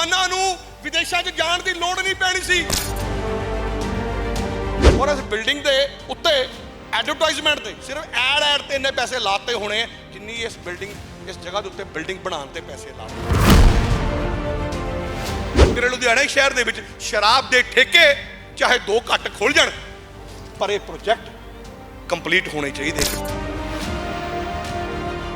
ਜਵਾਨਾਂ ਨੂੰ ਵਿਦੇਸ਼ਾਂ 'ਚ ਜਾਣ ਦੀ ਲੋੜ ਨਹੀਂ ਪੈਣੀ ਸੀ। ਔਰ ਇਸ ਬਿਲਡਿੰਗ ਦੇ ਉੱਤੇ ਐਡਵਰਟਾਈਜ਼ਮੈਂਟ ਤੇ ਸਿਰਫ ਐਡ ਐਡ ਤੇ ਇੰਨੇ ਪੈਸੇ ਲਾਤੇ ਹੋਣੇ ਜਿੰਨੀ ਇਸ ਬਿਲਡਿੰਗ, ਇਸ ਜਗ੍ਹਾ ਦੇ ਉੱਤੇ ਬਿਲਡਿੰਗ ਬਣਾਉਣ ਤੇ ਪੈਸੇ ਲਾਤੇ। ਮੇਰੇ ਲੁਧਿਆਣੇ ਸ਼ਹਿਰ ਦੇ ਵਿੱਚ ਸ਼ਰਾਬ ਦੇ ਠੇਕੇ ਚਾਹੇ ਦੋ ਘੱਟ ਖੁੱਲ ਜਾਣ, ਪਰ ਇਹ ਪ੍ਰੋਜੈਕਟ ਕੰਪਲੀਟ ਹੋਣੇ ਚਾਹੀਦੇ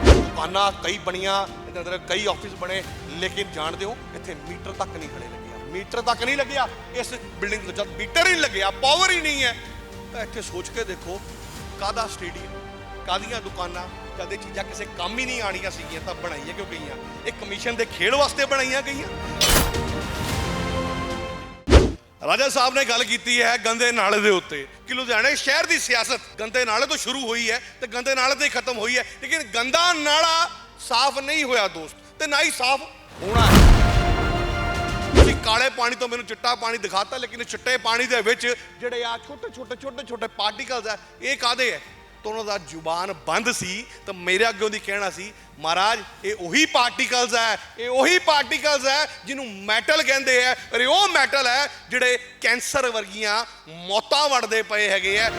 ਦੁਕਾਨਾਂ ਕਈ ਬਣੀਆਂ ਇਹਦੇ ਅੰਦਰ ਕਈ ਆਫਿਸ ਬਣੇ, ਲੇਕਿਨ ਜਾਣਦੇ ਹੋ, ਇੱਥੇ ਮੀਟਰ ਤੱਕ ਨਹੀਂ ਖੜੇ ਲੱਗਿਆ ਮੀਟਰ ਤੱਕ ਨਹੀਂ ਲੱਗਿਆ। ਇਸ ਬਿਲਡਿੰਗ ਦੇ ਜਦ ਮੀਟਰ ਹੀ ਲੱਗਿਆ ਪਾਵਰ ਹੀ ਨਹੀਂ ਹੈ। ਤਾਂ ਇੱਥੇ ਸੋਚ ਕੇ ਦੇਖੋ ਕਾਦਾ ਸਟੇਡੀਅਮ ਕਾਦੀਆਂ ਦੁਕਾਨਾਂ ਕਦੇ ਚੀਜ਼ਾਂ ਕਿਸੇ ਕੰਮ ਹੀ ਨਹੀਂ ਆਣੀਆਂ ਸੀਗੀਆਂ, ਤਾਂ ਬਣਾਈਆਂ ਕਿਉਂ ਗਈਆਂ? ਇਹ ਕਮਿਸ਼ਨ ਦੇ ਖੇਡ ਵਾਸਤੇ ਬਣਾਈਆਂ ਗਈਆਂ। ਰਾਜਾ ਸਾਹਿਬ ਨੇ ਗੱਲ ਕੀਤੀ ਹੈ ਗੰਦੇ ਨਾਲੇ ਦੇ ਉੱਤੇ ਕਿ ਲੁਧਿਆਣੇ ਸ਼ਹਿਰ ਦੀ ਸਿਆਸਤ ਗੰਦੇ ਨਾਲੇ ਤੋਂ ਸ਼ੁਰੂ ਹੋਈ ਹੈ ਤੇ ਗੰਦੇ ਨਾਲੇ ਤੇ ਹੀ ਖਤਮ ਹੋਈ ਹੈ, ਲੇਕਿਨ ਗੰਦਾ ਨਾਲਾ ਸਾਫ਼ ਨਹੀਂ ਹੋਇਆ ਦੋਸਤ, ਤੇ ਨਾ ਹੀ ਸਾਫ਼ ਹੋਣਾ। ਤੁਸੀਂ ਕਾਲੇ ਪਾਣੀ ਤੋਂ ਮੈਨੂੰ ਚਿੱਟਾ ਪਾਣੀ ਦਿਖਾਤਾ, ਲੇਕਿਨ ਚਿੱਟੇ ਪਾਣੀ ਦੇ ਵਿੱਚ ਜਿਹੜੇ ਆ ਛੋਟੇ ਛੋਟੇ ਛੋਟੇ ਛੋਟੇ ਪਾਰਟੀਕਲਸ ਆ, ਇਹ ਕਾਦੇ ਹੈ ਤਾਂ ਉਹਨਾਂ ਦਾ ਜ਼ੁਬਾਨ ਬੰਦ ਸੀ, ਤਾਂ ਮੇਰੇ ਅੱਗੇ ਉਹਦੀ ਕਹਿਣਾ ਸੀ, ਮਹਾਰਾਜ, ਇਹ ਉਹੀ ਪਾਰਟੀਕਲਸ ਹੈ ਇਹ ਉਹੀ ਪਾਰਟੀਕਲਸ ਹੈ ਜਿਹਨੂੰ ਮੈਟਲ ਕਹਿੰਦੇ ਆ ਔਰ ਉਹ ਮੈਟਲ ਹੈ ਜਿਹੜੇ ਕੈਂਸਰ ਵਰਗੀਆਂ ਮੌਤਾਂ ਵੜਦੇ ਪਏ ਹੈਗੇ ਆ।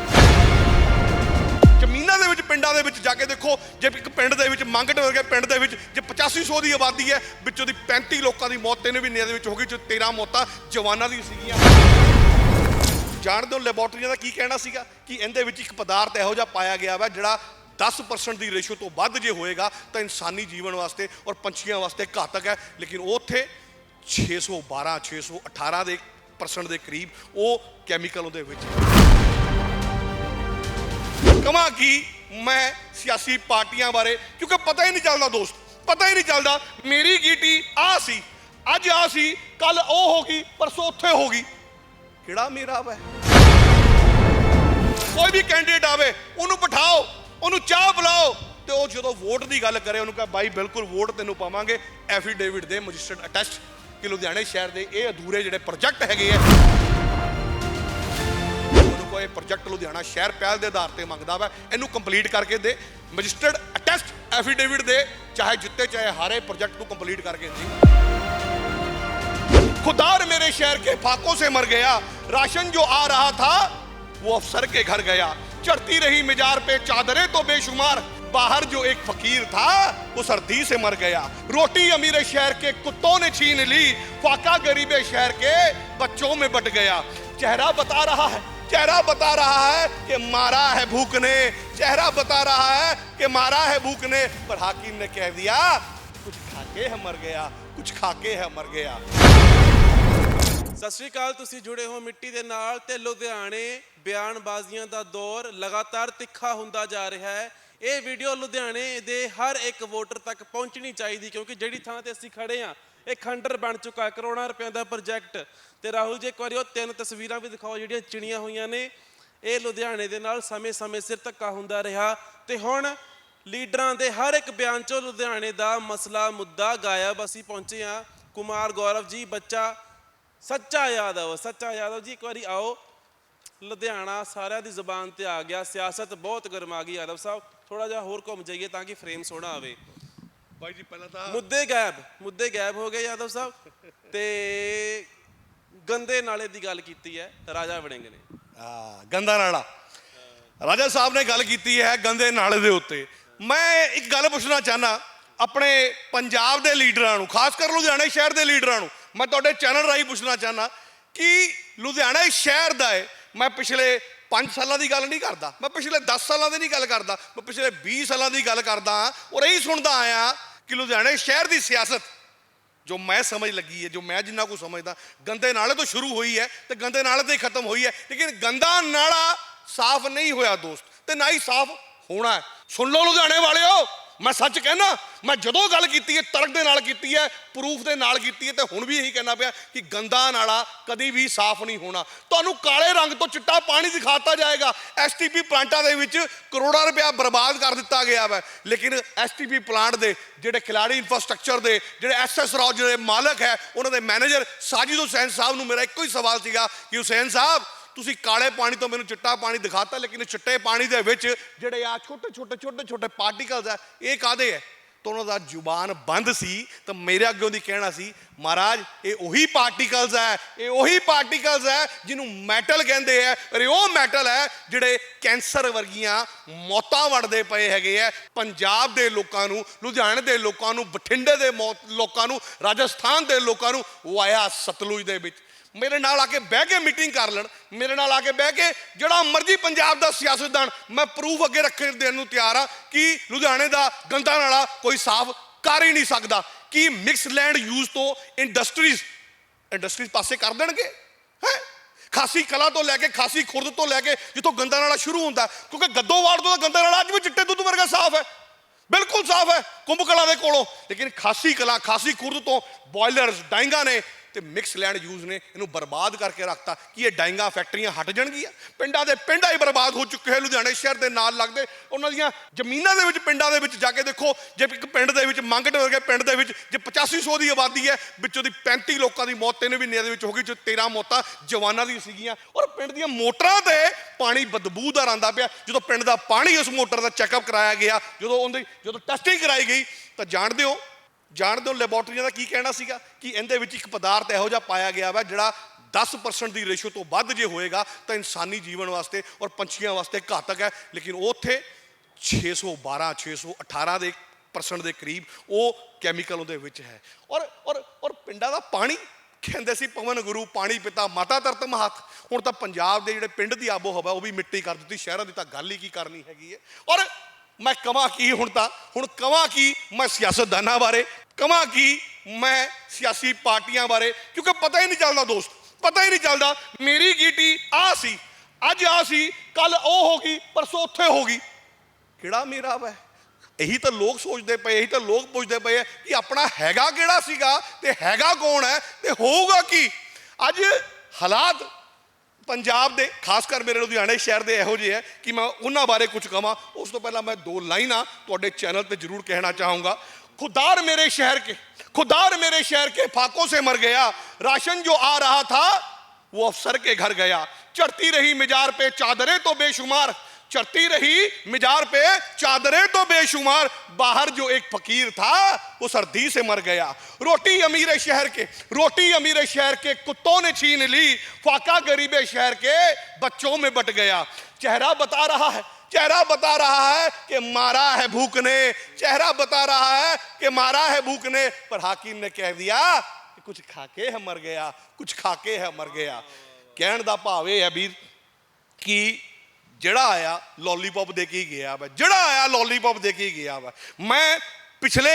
ਪਿੰਡਾਂ ਦੇ ਵਿੱਚ ਜਾ ਕੇ ਦੇਖੋ, ਜੇ ਇੱਕ ਪਿੰਡ ਦੇ ਵਿੱਚ ਮੰਗਟ ਵਰਗੇ ਪਿੰਡ ਦੇ ਵਿੱਚ ਜੇ 8500 ਦੀ ਆਬਾਦੀ ਹੈ, ਵਿੱਚੋਂ ਦੀ 35 ਲੋਕਾਂ ਦੀ ਮੌਤ, ਤਿੰਨ ਮਹੀਨਿਆਂ ਦੇ ਵਿੱਚ ਹੋ ਗਈ, ਜੋ 13 ਮੌਤਾਂ ਜਵਾਨਾਂ ਦੀ ਸੀਗੀਆਂ। ਜਾਣਦੇ ਹੋ ਲੈਬੋਰਟਰੀਆਂ ਦਾ ਕੀ ਕਹਿਣਾ ਸੀਗਾ? ਕਿ ਇਹਦੇ ਵਿੱਚ ਇੱਕ ਪਦਾਰਥ ਇਹੋ ਜਿਹਾ ਪਾਇਆ ਗਿਆ ਵਾ, ਜਿਹੜਾ 10% ਦੀ ਰੇਸ਼ੋ ਤੋਂ ਵੱਧ ਜੇ ਹੋਏਗਾ, ਤਾਂ ਇਨਸਾਨੀ ਜੀਵਨ ਵਾਸਤੇ ਔਰ ਪੰਛੀਆਂ ਵਾਸਤੇ ਘਾਤਕ ਹੈ। ਲੇਕਿਨ ਉਹ ਉੱਥੇ 612 618 ਦੇ ਪਰਸੈਂਟ ਦੇ ਕਰੀਬ ਉਹ ਕੈਮੀਕਲ ਉਹਦੇ ਵਿੱਚ। ਕਮਾ ਕੀ ਮੈਂ ਸਿਆਸੀ ਪਾਰਟੀਆਂ ਬਾਰੇ, ਕਿਉਂਕਿ ਪਤਾ ਹੀ ਨਹੀਂ ਚੱਲਦਾ ਦੋਸਤ, ਪਤਾ ਹੀ ਨਹੀਂ ਚੱਲਦਾ। ਮੇਰੀ ਗੀਟੀ ਆ ਸੀ, ਅੱਜ ਆ ਸੀ ਕੱਲ ਉਹ ਹੋ ਗਈ, ਪਰਸੋਂ ਉੱਥੇ ਹੋ ਗਈ। ਕਿਹੜਾ ਮੇਰਾ ਵੈ? ਕੋਈ ਵੀ ਕੈਂਡੀਡੇਟ ਆਵੇ, ਉਹਨੂੰ ਬਿਠਾਓ, ਉਹਨੂੰ ਚਾਹ ਪਿਲਾਓ, ਤੇ ਉਹ ਜਦੋਂ ਵੋਟ ਦੀ ਗੱਲ ਕਰੇ, ਉਹਨੂੰ ਕਹੇ, ਬਾਈ, ਬਿਲਕੁਲ ਵੋਟ ਤੈਨੂੰ ਪਾਵਾਂਗੇ। ਐਫੀਡੇਵਿਟ ਦੇ ਮਜਿਸਟਰੇਟ ਅਟੈਸਟ ਕਿ ਲੁਧਿਆਣੇ ਸ਼ਹਿਰ ਦੇ ਇਹ ਅਧੂਰੇ ਜਿਹੜੇ ਪ੍ਰੋਜੈਕਟ ਹੈਗੇ ਆ ਉਹਨੂੰ ਕੋਈ ਪ੍ਰੋਜੈਕਟ ਲੁਧਿਆਣਾ ਸ਼ਹਿਰ ਪਹਿਲ ਦੇ ਆਧਾਰ ਤੇ ਮੰਗਦਾ ਵਾ ਇਹਨੂੰ ਕੰਪਲੀਟ ਕਰਕੇ ਦੇ ਮਜਿਸਟਰਡ ਅਟੈਸਟ ਐਫੀਡੇਵਿਟ ਦੇ ਚਾਹੇ ਜਿੱਤੇ ਚਾਹੇ ਹਾਰੇ ਪ੍ਰੋਜੈਕਟ ਨੂੰ ਕੰਪਲੀਟ ਕਰਕੇ ਦੇ खुदार मेरे शहर के फाकों से मर गया राशन जो आ रहा था वो अफसर के घर गया चढ़ती रही मिजार पे चादरें तो बेशुमार बाहर जो एक फकीर था वो सर्दी से मर गया रोटी अमीर शहर के कुत्तों ने छीन ली फाका गरीबे शहर के बच्चों में बट गया चेहरा बता रहा है चेहरा बता रहा है कि मारा है भूख ने चेहरा बता रहा है कि मारा है भूख ने पर हाकिम ने कह दिया कुछ खाके है मर गया कुछ खाके है मर गया ਸਤਿ ਸ਼੍ਰੀ ਅਕਾਲ ਤੁਸੀਂ ਜੁੜੇ ਹੋ ਮਿੱਟੀ ਦੇ ਨਾਲ ਤੇ ਲੁਧਿਆਣੇ ਬਿਆਨਬਾਜ਼ੀਆਂ ਦਾ ਦੌਰ ਲਗਾਤਾਰ ਤਿੱਖਾ ਹੁੰਦਾ ਜਾ ਰਿਹਾ ਹੈ ਇਹ ਵੀਡੀਓ ਲੁਧਿਆਣੇ ਦੇ ਹਰ ਇੱਕ ਵੋਟਰ ਤੱਕ ਪਹੁੰਚਣੀ ਚਾਹੀਦੀ ਕਿਉਂਕਿ ਜਿਹੜੀ ਥਾਂ ਤੇ ਅਸੀਂ ਖੜੇ ਆ ਇਹ ਖੰਡਰ ਬਣ ਚੁੱਕਾ ਕਰੋੜਾਂ ਰੁਪਏ ਦਾ ਪ੍ਰੋਜੈਕਟ। ਤੇ ਰਾਹੁਲ ਜੀ, ਇੱਕ ਵਾਰੀ ਉਹ ਤਿੰਨ ਤਸਵੀਰਾਂ ਵੀ ਦਿਖਾਓ, ਜਿਹੜੀਆਂ ਚਿਣੀਆਂ ਹੋਈਆਂ ਨੇ। ਇਹ ਲੁਧਿਆਣੇ ਦੇ ਨਾਲ ਸਮੇਂ-ਸਮੇਂ ਸਿਰ ਧੱਕਾ ਹੁੰਦਾ ਰਿਹਾ। ਤੇ ਹੁਣ ਲੀਡਰਾਂ ਦੇ ਹਰ ਇੱਕ ਬਿਆਨ ਚੋਂ ਲੁਧਿਆਣੇ ਦਾ ਮਸਲਾ, ਮੁੱਦਾ ਗਾਇਬ। ਅਸੀਂ ਪਹੁੰਚੇ ਆ ਕੁਮਾਰ ਗੌਰਵ ਜੀ, ਬੱਚਾ ਸੱਚਾ ਯਾਦਵ ਸੱਚਾ ਯਾਦਵ ਜੀ, ਇੱਕ ਵਾਰੀ ਆਓ। ਲੁਧਿਆਣਾ ਸਾਰਿਆਂ ਦੀ ਜ਼ੁਬਾਨ ਤੇ ਆ ਗਿਆ, ਸਿਆਸਤ ਬਹੁਤ ਗਰਮਾ ਗਈ, ਯਾਦਵ ਸਾਹਿਬ। ਥੋੜਾ ਜਿਹਾ ਹੋਰ ਘੁੰਮ ਜਾਈਏ ਤਾਂ ਕਿ ਫਰੇਮ ਸੋਹਣਾ ਆਵੇ। ਭਾਈ ਜੀ ਪਹਿਲਾਂ ਤਾਂ ਮੁੱਦੇ ਗਾਇਬ ਮੁੱਦੇ ਗਾਇਬ ਹੋ ਗਏ ਯਾਦਵ ਸਾਹਿਬ। ਤੇ ਗੰਦੇ ਨਾਲੇ ਦੀ ਗੱਲ ਕੀਤੀ ਹੈ ਰਾਜਾ ਵੜਿੰਗ ਨੇ। ਆ ਗੰਦਾ ਨਾਲਾ। ਰਾਜਾ ਸਾਹਿਬ ਨੇ ਗੱਲ ਕੀਤੀ ਹੈ ਗੰਦੇ ਨਾਲੇ ਦੇ ਉੱਤੇ। ਮੈਂ ਇੱਕ ਗੱਲ ਪੁੱਛਣਾ ਚਾਹਨਾ ਆਪਣੇ ਪੰਜਾਬ ਦੇ ਲੀਡਰਾਂ ਨੂੰ ਖਾਸ ਕਰ ਲੁਧਿਆਣੇ ਸ਼ਹਿਰ ਦੇ ਲੀਡਰਾਂ ਨੂੰ ਮੈਂ ਤੁਹਾਡੇ ਚੈਨਲ ਰਾਹੀਂ ਪੁੱਛਣਾ ਚਾਹਨਾ ਕਿ ਲੁਧਿਆਣਾ ਸ਼ਹਿਰ ਦਾ ਹੈ ਮੈਂ ਪਿਛਲੇ 5 ਸਾਲਾਂ ਦੀ ਗੱਲ ਨਹੀਂ ਕਰਦਾ ਮੈਂ ਪਿਛਲੇ 10 ਸਾਲਾਂ ਦੀ ਨਹੀਂ ਗੱਲ ਕਰਦਾ ਮੈਂ ਪਿਛਲੇ 20 ਸਾਲਾਂ ਦੀ ਗੱਲ ਕਰਦਾ ਹਾਂ ਔਰ ਇਹੀ ਸੁਣਦਾ ਆਇਆ ਕਿ ਲੁਧਿਆਣੇ ਸ਼ਹਿਰ ਦੀ ਸਿਆਸਤ ਜੋ ਮੈਂ ਸਮਝ ਲੱਗੀ ਹੈ, ਜੋ ਮੈਂ ਜਿੰਨਾ ਕੁ ਸਮਝਦਾ, ਗੰਦੇ ਨਾਲੇ ਤੋਂ ਸ਼ੁਰੂ ਹੋਈ ਹੈ ਤੇ ਗੰਦੇ ਨਾਲੇ ਤੇ ਹੀ ਖਤਮ ਹੋਈ ਹੈ, ਲੇਕਿਨ ਗੰਦਾ ਨਾਲਾ ਸਾਫ਼ ਨਹੀਂ ਹੋਇਆ ਦੋਸਤ ਤੇ ਨਾ ਹੀ ਸਾਫ਼ ਹੋਣਾ ਸੁਣ ਲਓ ਲੁਧਿਆਣੇ ਵਾਲਿਓ। ਮੈਂ ਸੱਚ ਕਹਿਣਾ, ਮੈਂ ਜਦੋਂ ਗੱਲ ਕੀਤੀ ਹੈ, ਤਰਕ ਦੇ ਨਾਲ ਕੀਤੀ ਹੈ, ਪ੍ਰੂਫ ਦੇ ਨਾਲ ਕੀਤੀ ਹੈ, ਤੇ ਹੁਣ ਵੀ ਇਹੀ ਕਹਿਣਾ ਪਿਆ ਕਿ ਗੰਦਾ ਨਾਲਾ ਕਦੀ ਵੀ ਸਾਫ਼ ਨਹੀਂ ਹੋਣਾ। ਤੁਹਾਨੂੰ ਕਾਲੇ ਰੰਗ ਤੋਂ ਚਿੱਟਾ ਪਾਣੀ ਦਿਖਾਤਾ ਜਾਏਗਾ। ਐਸਟੀਪੀ ਪਲਾਂਟਾਂ ਦੇ ਵਿੱਚ ਕਰੋੜਾਂ ਰੁਪਇਆ ਬਰਬਾਦ ਕਰ ਦਿੱਤਾ ਗਿਆ ਹੈ ਲੇਕਿਨ ਐਸਟੀਪੀ ਪਲਾਂਟ ਦੇ ਜਿਹੜੇ ਖਿਲਾੜੀ ਇਨਫਰਾਸਟ੍ਰਕਚਰ ਦੇ, ਜਿਹੜੇ ਐਸਐਸ ਰਾਜ ਦੇ ਮਾਲਕ ਹੈ, ਉਹਨਾਂ ਦੇ ਮੈਨੇਜਰ ਸਾਜਿਦ ਹੁਸੈਨ ਸਾਹਿਬ ਨੂੰ ਮੇਰਾ ਇੱਕੋ ਹੀ ਸਵਾਲ ਸੀਗਾ ਕਿ ਹੁਸੈਨ ਸਾਹਿਬ ਤੁਸੀਂ ਕਾਲੇ ਪਾਣੀ ਤੋਂ ਮੈਨੂੰ ਚਿੱਟਾ ਪਾਣੀ ਦਿਖਾਤਾ, ਲੇਕਿਨ ਚਿੱਟੇ ਪਾਣੀ ਦੇ ਵਿੱਚ ਜਿਹੜੇ ਆ ਛੋਟੇ ਛੋਟੇ ਛੋਟੇ ਛੋਟੇ ਪਾਰਟੀਕਲਸ ਆ, ਇਹ ਕਾਦੇ ਹੈ ਤਾਂ ਉਹਨਾਂ ਦਾ ਜ਼ੁਬਾਨ ਬੰਦ ਸੀ, ਤਾਂ ਮੇਰੇ ਅੱਗੇ ਉਹਦੀ ਕਹਿਣਾ ਸੀ, ਮਹਾਰਾਜ, ਇਹ ਉਹੀ ਪਾਰਟੀਕਲਸ ਹੈ ਇਹ ਉਹੀ ਪਾਰਟੀਕਲਸ ਹੈ ਜਿਹਨੂੰ ਮੈਟਲ ਕਹਿੰਦੇ ਆ। ਔਰ ਉਹ ਮੈਟਲ ਹੈ ਜਿਹੜੇ ਕੈਂਸਰ ਵਰਗੀਆਂ ਮੌਤਾਂ ਵੜਦੇ ਪਏ ਹੈਗੇ ਆ। ਪੰਜਾਬ ਦੇ ਲੋਕਾਂ ਨੂੰ, ਲੁਧਿਆਣੇ ਦੇ ਲੋਕਾਂ ਨੂੰ, ਬਠਿੰਡੇ ਦੇ ਮੌਤ- ਲੋਕਾਂ ਨੂੰ, ਰਾਜਸਥਾਨ ਦੇ ਲੋਕਾਂ ਨੂੰ ਉਹ ਆਇਆ ਸਤਲੁਜ ਦੇ ਵਿੱਚ। ਮੇਰੇ ਨਾਲ ਆ ਕੇ ਬਹਿ ਕੇ ਮੀਟਿੰਗ ਕਰ ਲੈਣ, ਮੇਰੇ ਨਾਲ ਆ ਕੇ ਬਹਿ ਕੇ ਜਿਹੜਾ ਮਰਜ਼ੀ ਪੰਜਾਬ ਦਾ ਸਿਆਸਤਦਾਨ ਮੈਂ ਪ੍ਰੂਫ ਅੱਗੇ ਰੱਖਣ ਦੇਣ ਨੂੰ ਤਿਆਰ ਆ ਕਿ ਲੁਧਿਆਣੇ ਦਾ ਗੰਦਾ ਨਾਲਾ ਕੋਈ ਸਾਫ਼ ਕਰ ਹੀ ਨਹੀਂ ਸਕਦਾ। ਕਿ ਮਿਕਸ ਲੈਂਡ ਯੂਜ਼ ਤੋਂ ਇੰਡਸਟਰੀਜ਼ ਇੰਡਸਟਰੀਜ਼ ਪਾਸੇ ਕਰ ਦੇਣਗੇ? ਹੈ? ਖਾਸੀ ਕਲਾ ਤੋਂ ਲੈ ਕੇ, ਖਾਸੀ ਖੁਰਦ ਤੋਂ ਲੈ ਕੇ ਜਿੱਥੋਂ ਗੰਦਾ ਨਾਲਾ ਸ਼ੁਰੂ ਹੁੰਦਾ, ਕਿਉਂਕਿ ਗੱਦੋਵਾੜ ਤੋਂ ਗੰਦਾ ਨਾਲਾ ਅੱਜ ਵੀ ਚਿੱਟੇ ਦੁੱਧ ਵਰਗਾ ਸਾਫ਼ ਹੈ। ਬਿਲਕੁਲ ਸਾਫ਼ ਹੈ, ਕੁੰਭ ਕਲਾ ਦੇ ਕੋਲੋਂ। ਲੇਕਿਨ ਖਾਸੀ ਕਲਾ, ਖਾਸੀ ਖੁਰਦ ਤੋਂ ਬੋਇਲਰਸ ਡਾਈਂਗਾਂ ਨੇ ਤੇ ਮਿਕਸ ਲੈਂਡ ਯੂਜ਼ ਨੇ, ਇਹਨੂੰ ਬਰਬਾਦ ਕਰਕੇ ਰੱਖਤਾ। ਕਿ ਇਹ ਡਾਈਂਗਾ ਫੈਕਟਰੀਆਂ ਹਟ ਜਾਣਗੀਆਂ? ਪਿੰਡਾਂ ਦੇ ਪਿੰਡਾਂ ਹੀ ਬਰਬਾਦ ਹੋ ਚੁੱਕੇ ਹੈ, ਲੁਧਿਆਣੇ ਸ਼ਹਿਰ ਦੇ ਨਾਲ ਲੱਗਦੇ। ਉਹਨਾਂ ਦੀਆਂ ਜ਼ਮੀਨਾਂ ਦੇ ਵਿੱਚ, ਪਿੰਡਾਂ ਦੇ ਵਿੱਚ ਜਾ ਕੇ ਦੇਖੋ, ਜੇ ਇੱਕ ਪਿੰਡ ਦੇ ਵਿੱਚ, ਮੰਗਟ ਵਰਗੇ ਪਿੰਡ ਦੇ ਵਿੱਚ, ਜੇ 8500 ਦੀ ਆਬਾਦੀ ਹੈ, ਵਿੱਚੋਂ ਦੀ 35 ਲੋਕਾਂ ਦੀ ਮੌਤ ਤਿੰਨ ਮਹੀਨਿਆਂ ਦੇ ਵਿੱਚ ਹੋ ਗਈ, ਜੋ 13 ਮੌਤਾਂ ਜਵਾਨਾਂ ਦੀ ਸੀਗੀਆਂ। ਔਰ ਪਿੰਡ ਦੀਆਂ ਮੋਟਰਾਂ ਤੇ ਪਾਣੀ ਬਦਬੂਦਾਰ ਆਂਦਾ ਪਿਆ। ਜਦੋਂ ਪਿੰਡ ਦਾ ਪਾਣੀ ਉਸ ਮੋਟਰ ਦਾ ਚੈੱਕਅਪ ਕਰਾਇਆ ਗਿਆ, ਜਦੋਂ ਉਹਦੀ, ਜਦੋਂ ਟੈਸਟਿੰਗ ਕਰਾਈ ਗਈ, ਤਾਂ ਜਾਣਦੇ ਹੋ ਜਾਣਦੇ ਹੋ ਲੈਬੋਰਟਰੀਆਂ ਦਾ ਕੀ ਕਹਿਣਾ ਸੀਗਾ? ਕਿ ਇਹਦੇ ਵਿੱਚ ਇੱਕ ਪਦਾਰਥ ਇਹੋ ਜਿਹਾ ਪਾਇਆ ਗਿਆ ਵਾ ਜਿਹੜਾ 10% ਦੀ ਰੇਸ਼ੋ ਤੋਂ ਵੱਧ ਜੇ ਹੋਏਗਾ ਤਾਂ ਇਨਸਾਨੀ ਜੀਵਨ ਵਾਸਤੇ ਔਰ ਪੰਛੀਆਂ ਵਾਸਤੇ ਘਾਤਕ ਹੈ। ਲੇਕਿਨ ਉਹ ਉੱਥੇ 612 618 ਦੇ ਪਰਸੈਂਟ ਦੇ ਕਰੀਬ ਉਹ ਕੈਮੀਕਲ ਉਹਦੇ ਵਿੱਚ ਹੈ। ਔਰ ਔਰ ਔਰ ਪਿੰਡਾਂ ਦਾ ਪਾਣੀ ਕਹਿੰਦੇ ਸੀ ਪਵਨ ਗੁਰੂ, ਪਾਣੀ ਪਿਤਾ, ਮਾਤਾ ਧਰਤ ਮਹਤ। ਹੁਣ ਤਾਂ ਪੰਜਾਬ ਦੇ ਜਿਹੜੇ ਪਿੰਡ ਦੀ ਆਬੋ ਹਵਾ ਉਹ ਵੀ ਮਿੱਟੀ ਕਰ ਦਿੱਤੀ, ਸ਼ਹਿਰਾਂ ਦੀ ਤਾਂ ਗੱਲ ਹੀ ਕੀ ਕਰਨੀ ਹੈਗੀ ਹੈ। ਔਰ ਮੈਂ ਕਵਾਂ ਕੀ ਹੁਣ ਤਾਂ? ਹੁਣ ਕਵਾਂ ਕੀ ਮੈਂ ਸਿਆਸਤਦਾਨਾਂ ਬਾਰੇ? ਕਵਾਂ ਕੀ, ਮੈਂ ਸਿਆਸੀ ਪਾਰਟੀਆਂ ਬਾਰੇ, ਕਿਉਂਕਿ ਪਤਾ ਹੀ ਨਹੀਂ ਚੱਲਦਾ ਦੋਸਤ, ਪਤਾ ਹੀ ਨਹੀਂ ਚੱਲਦਾ। ਮੇਰੀ ਗੀਟੀ ਆ ਸੀ, ਅੱਜ ਆ ਸੀ, ਕੱਲ ਉਹ ਹੋ ਗਈ, ਪਰਸੋਂ ਉੱਥੇ ਹੋ ਗਈ। ਕਿਹੜਾ ਮੇਰਾ ਵਾ? ਇਹੀ ਤਾਂ ਲੋਕ ਸੋਚਦੇ ਪਏ, ਇਹੀ ਤਾਂ ਲੋਕ ਪੁੱਛਦੇ ਪਏ ਆ ਕਿ ਆਪਣਾ ਹੈਗਾ ਕਿਹੜਾ ਸੀਗਾ ਤੇ ਹੈਗਾ ਕੌਣ ਹੈ ਤੇ ਹੋਊਗਾ ਕੀ? ਅੱਜ ਹਾਲਾਤ ਪੰਜਾਬ ਦੇ, ਖਾਸ ਕਰ ਮੇਰੇ ਲੁਧਿਆਣੇ ਸ਼ਹਿਰ ਦੇ ਇਹੋ ਜਿਹੇ ਹੈ ਕਿ ਮੈਂ ਉਹਨਾਂ ਬਾਰੇ ਕੁਝ ਕਹਾਂ ਉਸ ਤੋਂ ਪਹਿਲਾਂ ਮੈਂ ਦੋ ਲਾਈਨਾਂ ਤੁਹਾਡੇ ਚੈਨਲ ਤੇ ਜ਼ਰੂਰ ਕਹਿਣਾ ਚਾਹੂੰਗਾ। खुदार मेरे शहर के, खुदार मेरे शहर के फाकों से मर गया। राशन जो आ रहा था, वो अफसर के घर गया। चढ़ती रही मिजार पे चादरें तो बेशुमार। चढ़ती रही मिजार पे चादरें तो बेशुमार। बाहर जो एक फकीर था, वो सर्दी से मर गया। रोटी अमीर शहर के, रोटी अमीर शहर के कुत्तों ने छीन ली। फाका गरीब शहर के बच्चों में बट गया। चेहरा बता रहा है चेहरा बता रहा है कि मारा है भूख ने चेहरा बता रहा है कि मारा है भूख ने पर हाकिम ने कह दिया कि कुछ खाके है मर गया कुछ खाके है मर गया ਕਹਿਣ ਦਾ ਭਾਵ ਇਹ ਹੈ ਵੀਰ ਕਿ ਜਿਹੜਾ ਆਇਆ ਲੋਲੀਪੌਪ ਦੇ ਕੇ ਹੀ ਗਿਆ ਵਾ ਜਿਹੜਾ ਆਇਆ ਲੋਲੀਪੌਪ ਦੇ ਕੇ ਹੀ ਗਿਆ ਵਾ ਮੈਂ ਪਿਛਲੇ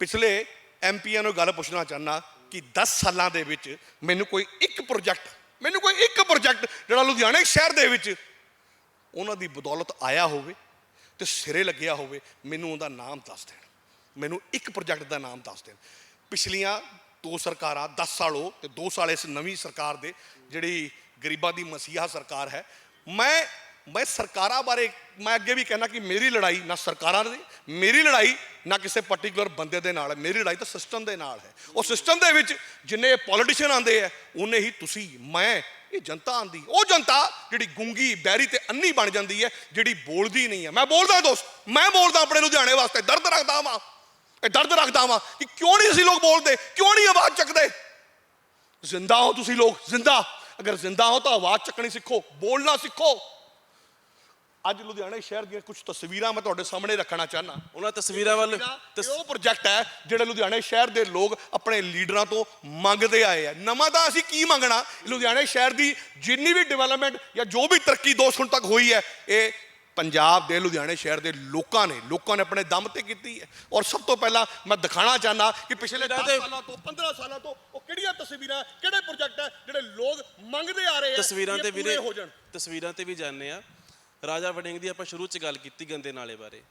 ਪਿਛਲੇ ਐਮਪੀਆਂ ਨੂੰ ਗੱਲ ਪੁੱਛਣਾ ਚਾਹਨਾ ਕਿ 10 ਸਾਲਾਂ ਦੇ ਵਿੱਚ ਮੈਨੂੰ ਕੋਈ ਇੱਕ ਪ੍ਰੋਜੈਕਟ ਮੈਨੂੰ ਕੋਈ ਇੱਕ ਪ੍ਰੋਜੈਕਟ ਜਿਹੜਾ ਲੁਧਿਆਣੇ ਸ਼ਹਿਰ ਦੇ ਵਿੱਚ ਉਹਨਾਂ ਦੀ ਬਦੌਲਤ ਆਇਆ ਹੋਵੇ ਤੇ ਸਿਰੇ ਲੱਗਿਆ ਹੋਵੇ, ਮੈਨੂੰ ਉਹਦਾ ਨਾਮ ਦੱਸ ਦੇਣ। ਮੈਨੂੰ ਇੱਕ ਪ੍ਰੋਜੈਕਟ ਦਾ ਨਾਮ ਦੱਸ ਦੇਣ। ਪਿਛਲੀਆਂ ਦੋ ਸਰਕਾਰਾਂ 10 ਸਾਲ ਉਹ ਤੇ 2 ਸਾਲ ਇਸ ਨਵੀਂ ਸਰਕਾਰ ਦੇ ਜਿਹੜੀ ਗਰੀਬਾਂ ਦੀ ਮਸੀਹਾ ਸਰਕਾਰ ਹੈ, ਮੈਂ ਮੈਂ ਸਰਕਾਰਾਂ ਬਾਰੇ ਮੈਂ ਅੱਗੇ ਵੀ ਕਹਿਣਾ ਕਿ ਮੇਰੀ ਲੜਾਈ ਨਾ ਸਰਕਾਰਾਂ ਦੀ, ਮੇਰੀ ਲੜਾਈ ਨਾ ਕਿਸੇ ਪਾਰਟਿਕੂਲਰ ਬੰਦੇ ਦੇ ਨਾਲ ਹੈ। ਮੇਰੀ ਲੜਾਈ ਤਾਂ ਸਿਸਟਮ ਦੇ ਨਾਲ ਹੈ। ਉਹ ਸਿਸਟਮ ਦੇ ਵਿੱਚ ਜਿੰਨੇ ਪੋਲੀਟੀਸ਼ੀਅਨ ਆਉਂਦੇ ਆ ਉਹਨੇ ਹੀ ਤੁਸੀਂ, ਮੈਂ ਇਹ ਜਨਤਾ ਆਂਦੀ। ਉਹ ਜਨਤਾ ਜਿਹੜੀ ਗੁੰਗੀ, ਬੈਰੀ ਤੇ ਅੰਨੀ ਬਣ ਜਾਂਦੀ ਹੈ, ਜਿਹੜੀ ਬੋਲਦੀ ਨਹੀਂ ਹੈ। ਮੈਂ ਬੋਲਦਾ ਦੋਸਤ, ਮੈਂ ਬੋਲਦਾ ਆਪਣੇ ਲੁਧਿਆਣੇ ਵਾਸਤੇ, ਦਰਦ ਰੱਖਦਾ ਵਾਂ। ਇਹ ਦਰਦ ਰੱਖਦਾ ਵਾਂ ਕਿ ਕਿਉਂ ਨਹੀਂ ਅਸੀਂ ਲੋਕ ਬੋਲਦੇ, ਕਿਉਂ ਨਹੀਂ ਆਵਾਜ਼ ਚੱਕਦੇ? ਜ਼ਿੰਦਾ ਹੋ ਤੁਸੀਂ ਲੋਕ, ਜ਼ਿੰਦਾ। ਅਗਰ ਜ਼ਿੰਦਾ ਹੋ ਤਾਂ ਆਵਾਜ਼ ਚੱਕਣੀ ਸਿੱਖੋ, ਬੋਲਣਾ ਸਿੱਖੋ। ਅੱਜ ਲੁਧਿਆਣੇ ਸ਼ਹਿਰ ਦੀਆਂ ਕੁਝ ਤਸਵੀਰਾਂ ਮੈਂ ਤੁਹਾਡੇ ਸਾਹਮਣੇ ਰੱਖਣਾ ਚਾਹਨਾ ਉਹਨਾਂ ਤਸਵੀਰਾਂ ਵੱਲ ਇਹ ਉਹ ਪ੍ਰੋਜੈਕਟ ਹੈ ਜਿਹੜੇ ਲੁਧਿਆਣੇ ਸ਼ਹਿਰ ਦੇ ਲੋਕ ਆਪਣੇ ਲੀਡਰਾਂ ਤੋਂ ਮੰਗਦੇ ਆਏ ਆ। ਨਵਾਂ ਤਾਂ ਅਸੀਂ ਕੀ ਮੰਗਣਾ? ਲੁਧਿਆਣੇ ਸ਼ਹਿਰ ਦੀ ਜਿੰਨੀ ਵੀ ਡਿਵੈਲਪਮੈਂਟ ਜਾਂ ਜੋ ਵੀ ਤਰੱਕੀ ਦੋ ਹੁਣ ਤੱਕ ਹੋਈ ਹੈ ਇਹ ਪੰਜਾਬ ਦੇ ਲੁਧਿਆਣੇ ਸ਼ਹਿਰ ਦੇ ਲੋਕਾਂ ਨੇ ਲੋਕਾਂ ਨੇ ਆਪਣੇ ਦਮ ਤੇ ਕੀਤੀ ਹੈ। ਔਰ ਸਭ ਤੋਂ ਪਹਿਲਾਂ ਮੈਂ ਦਿਖਾਣਾ ਚਾਹਨਾ ਕਿ ਪਿਛਲੇ 10 ਤੇ- ਸਾਲਾਂ ਤੋਂ 15 ਸਾਲਾਂ ਤੋਂ ਉਹ ਕਿਹੜੀਆਂ ਤਸਵੀਰਾਂ ਕਿਹੜੇ ਪ੍ਰੋਜੈਕਟ ਹੈ ਜਿਹੜੇ ਲੋਕ ਮੰਗਦੇ ਆ ਰਹੇ ਆ ਤਸਵੀਰਾਂ ਤੇ ਵੀਰੇ ਤਸਵੀਰਾਂ ਤੇ ਵੀ ਜਾਣਦੇ ਆ ਰਾਜਾ ਵੜਿੰਗ ਦੀ ਆਪਾਂ ਸ਼ੁਰੂ ਚ ਗੱਲ ਕੀਤੀ ਗੰਦੇ ਨਾਲੇ ਬਾਰੇ।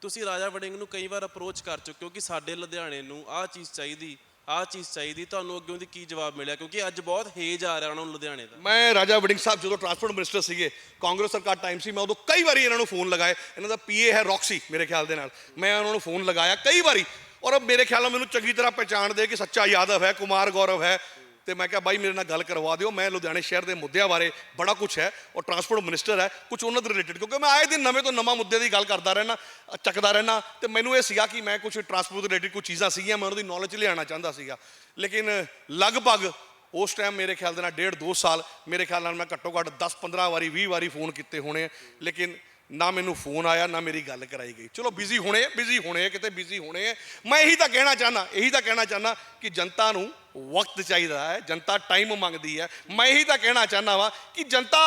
ਤੁਸੀਂ ਰਾਜਾ ਵੜਿੰਗ ਨੂੰ ਕਈ ਵਾਰ ਅਪਰੋਚ ਕਰ ਚੁੱਕੇ ਹੋ ਕਿ ਸਾਡੇ ਲੁਧਿਆਣੇ ਨੂੰ ਆਹ ਚੀਜ਼ ਚਾਹੀਦੀ, ਆਹ ਚੀਜ਼ ਚਾਹੀਦੀ, ਤੁਹਾਨੂੰ ਅੱਗੇ ਉਹਦੀ ਕੀ ਜਵਾਬ ਮਿਲਿਆ? ਕਿਉਂਕਿ ਅੱਜ ਬਹੁਤ ਹੇਜ ਆ ਰਿਹਾ ਉਹਨਾਂ ਨੂੰ ਲੁਧਿਆਣੇ ਦਾ। ਮੈਂ ਰਾਜਾ ਵੜਿੰਗ ਸਾਹਿਬ ਜਦੋਂ ਟਰਾਂਸਪੋਰਟ ਮਿਨਿਸਟਰ ਸੀਗੇ, ਕਾਂਗਰਸ ਸਰਕਾਰ ਟਾਈਮ ਸੀ, ਮੈਂ ਉਦੋਂ ਕਈ ਵਾਰੀ ਇਹਨਾਂ ਨੂੰ ਫੋਨ ਲਗਾਏ। ਇਹਨਾਂ ਦਾ ਪੀਏ ਹੈ ਰੌਕਸੀ ਮੇਰੇ ਖਿਆਲ ਦੇ ਨਾਲ। ਮੈਂ ਉਹਨਾਂ ਨੂੰ ਫੋਨ ਲਗਾਇਆ ਕਈ ਵਾਰੀ। ਔਰ ਮੇਰੇ ਖਿਆਲ ਨਾਲ ਮੈਨੂੰ ਚੰਗੀ ਤਰ੍ਹਾਂ ਪਹਿਚਾਣਦੇ ਕਿ ਸੱਚਾ ਯਾਦਵ ਹੈ, ਕੁਮਾਰ ਗੌਰਵ ਹੈ ਤੇ ਮੈਂ ਕਿਹਾ ਬਾਈ ਮੇਰੇ ਨਾਲ ਗੱਲ ਕਰਵਾ ਦਿਓ। ਮੈਂ ਲੁਧਿਆਣੇ ਸ਼ਹਿਰ ਦੇ ਮੁੱਦਿਆਂ ਬਾਰੇ ਬੜਾ ਕੁਝ ਹੈ ਔਰ ਟਰਾਂਸਪੋਰਟ ਮਿਨਿਸਟਰ ਹੈ। ਕੁਝ ਉਹਨਾਂ ਦੇ ਰਿਲੇਟਡ ਕਿਉਂਕਿ ਮੈਂ ਆਏ ਦਿਨ ਨਵੇਂ ਤੋਂ ਨਵਾਂ ਮੁੱਦੇ ਦੀ ਗੱਲ ਕਰਦਾ ਰਹਿਣਾ ਚੱਕਦਾ ਰਹਿਣਾ ਤੇ ਮੈਨੂੰ ਇਹ ਸੀਗਾ ਕਿ ਮੈਂ ਕੁਝ ਟਰਾਂਸਪੋਰਟ ਦੇ ਰਿਲੇਟਡ ਕੁਝ ਚੀਜ਼ਾਂ ਸੀਗੀਆਂ ਮੈਂ ਉਹਨਾਂ ਦੀ ਨੌਲੇਜ ਲਿਆਉਣਾ ਚਾਹੁੰਦਾ ਸੀਗਾ। ਲੇਕਿਨ ਲਗਭਗ ਉਸ ਟਾਈਮ ਮੇਰੇ ਖਿਆਲ ਦੇ ਨਾਲ ਡੇਢ ਦੋ ਸਾਲ ਮੇਰੇ ਖਿਆਲ ਨਾਲ ਮੈਂ ਘੱਟੋ ਘੱਟ 10 15 ਵਾਰੀ 20 ਵਾਰੀ ਫੋਨ ਕੀਤੇ ਹੋਣੇ ਆ, ਲੇਕਿਨ ਨਾ ਮੈਨੂੰ ਫੋਨ ਆਇਆ ਨਾ ਮੇਰੀ ਗੱਲ ਕਰਾਈ ਗਈ। ਚਲੋ ਬਿਜ਼ੀ ਹੋਣੇ ਬਿਜ਼ੀ ਹੋਣੇ ਆ, ਕਿਤੇ ਬਿਜ਼ੀ ਹੋਣੇ ਆ। ਮੈਂ ਇਹੀ ਤਾਂ ਕਹਿਣਾ ਚਾਹਨਾ ਇਹੀ ਤਾਂ ਕਹਿਣਾ ਚਾਹਨਾ ਕਿ ਜਨਤਾ ਨੂੰ ਵਕਤ ਚਾਹੀਦਾ ਹੈ ਜਨਤਾ ਟਾਈਮ ਮੰਗਦੀ ਹੈ। ਮੈਂ ਇਹੀ ਤਾਂ ਕਹਿਣਾ ਚਾਹਨਾ ਵਾ ਕਿ ਜਨਤਾ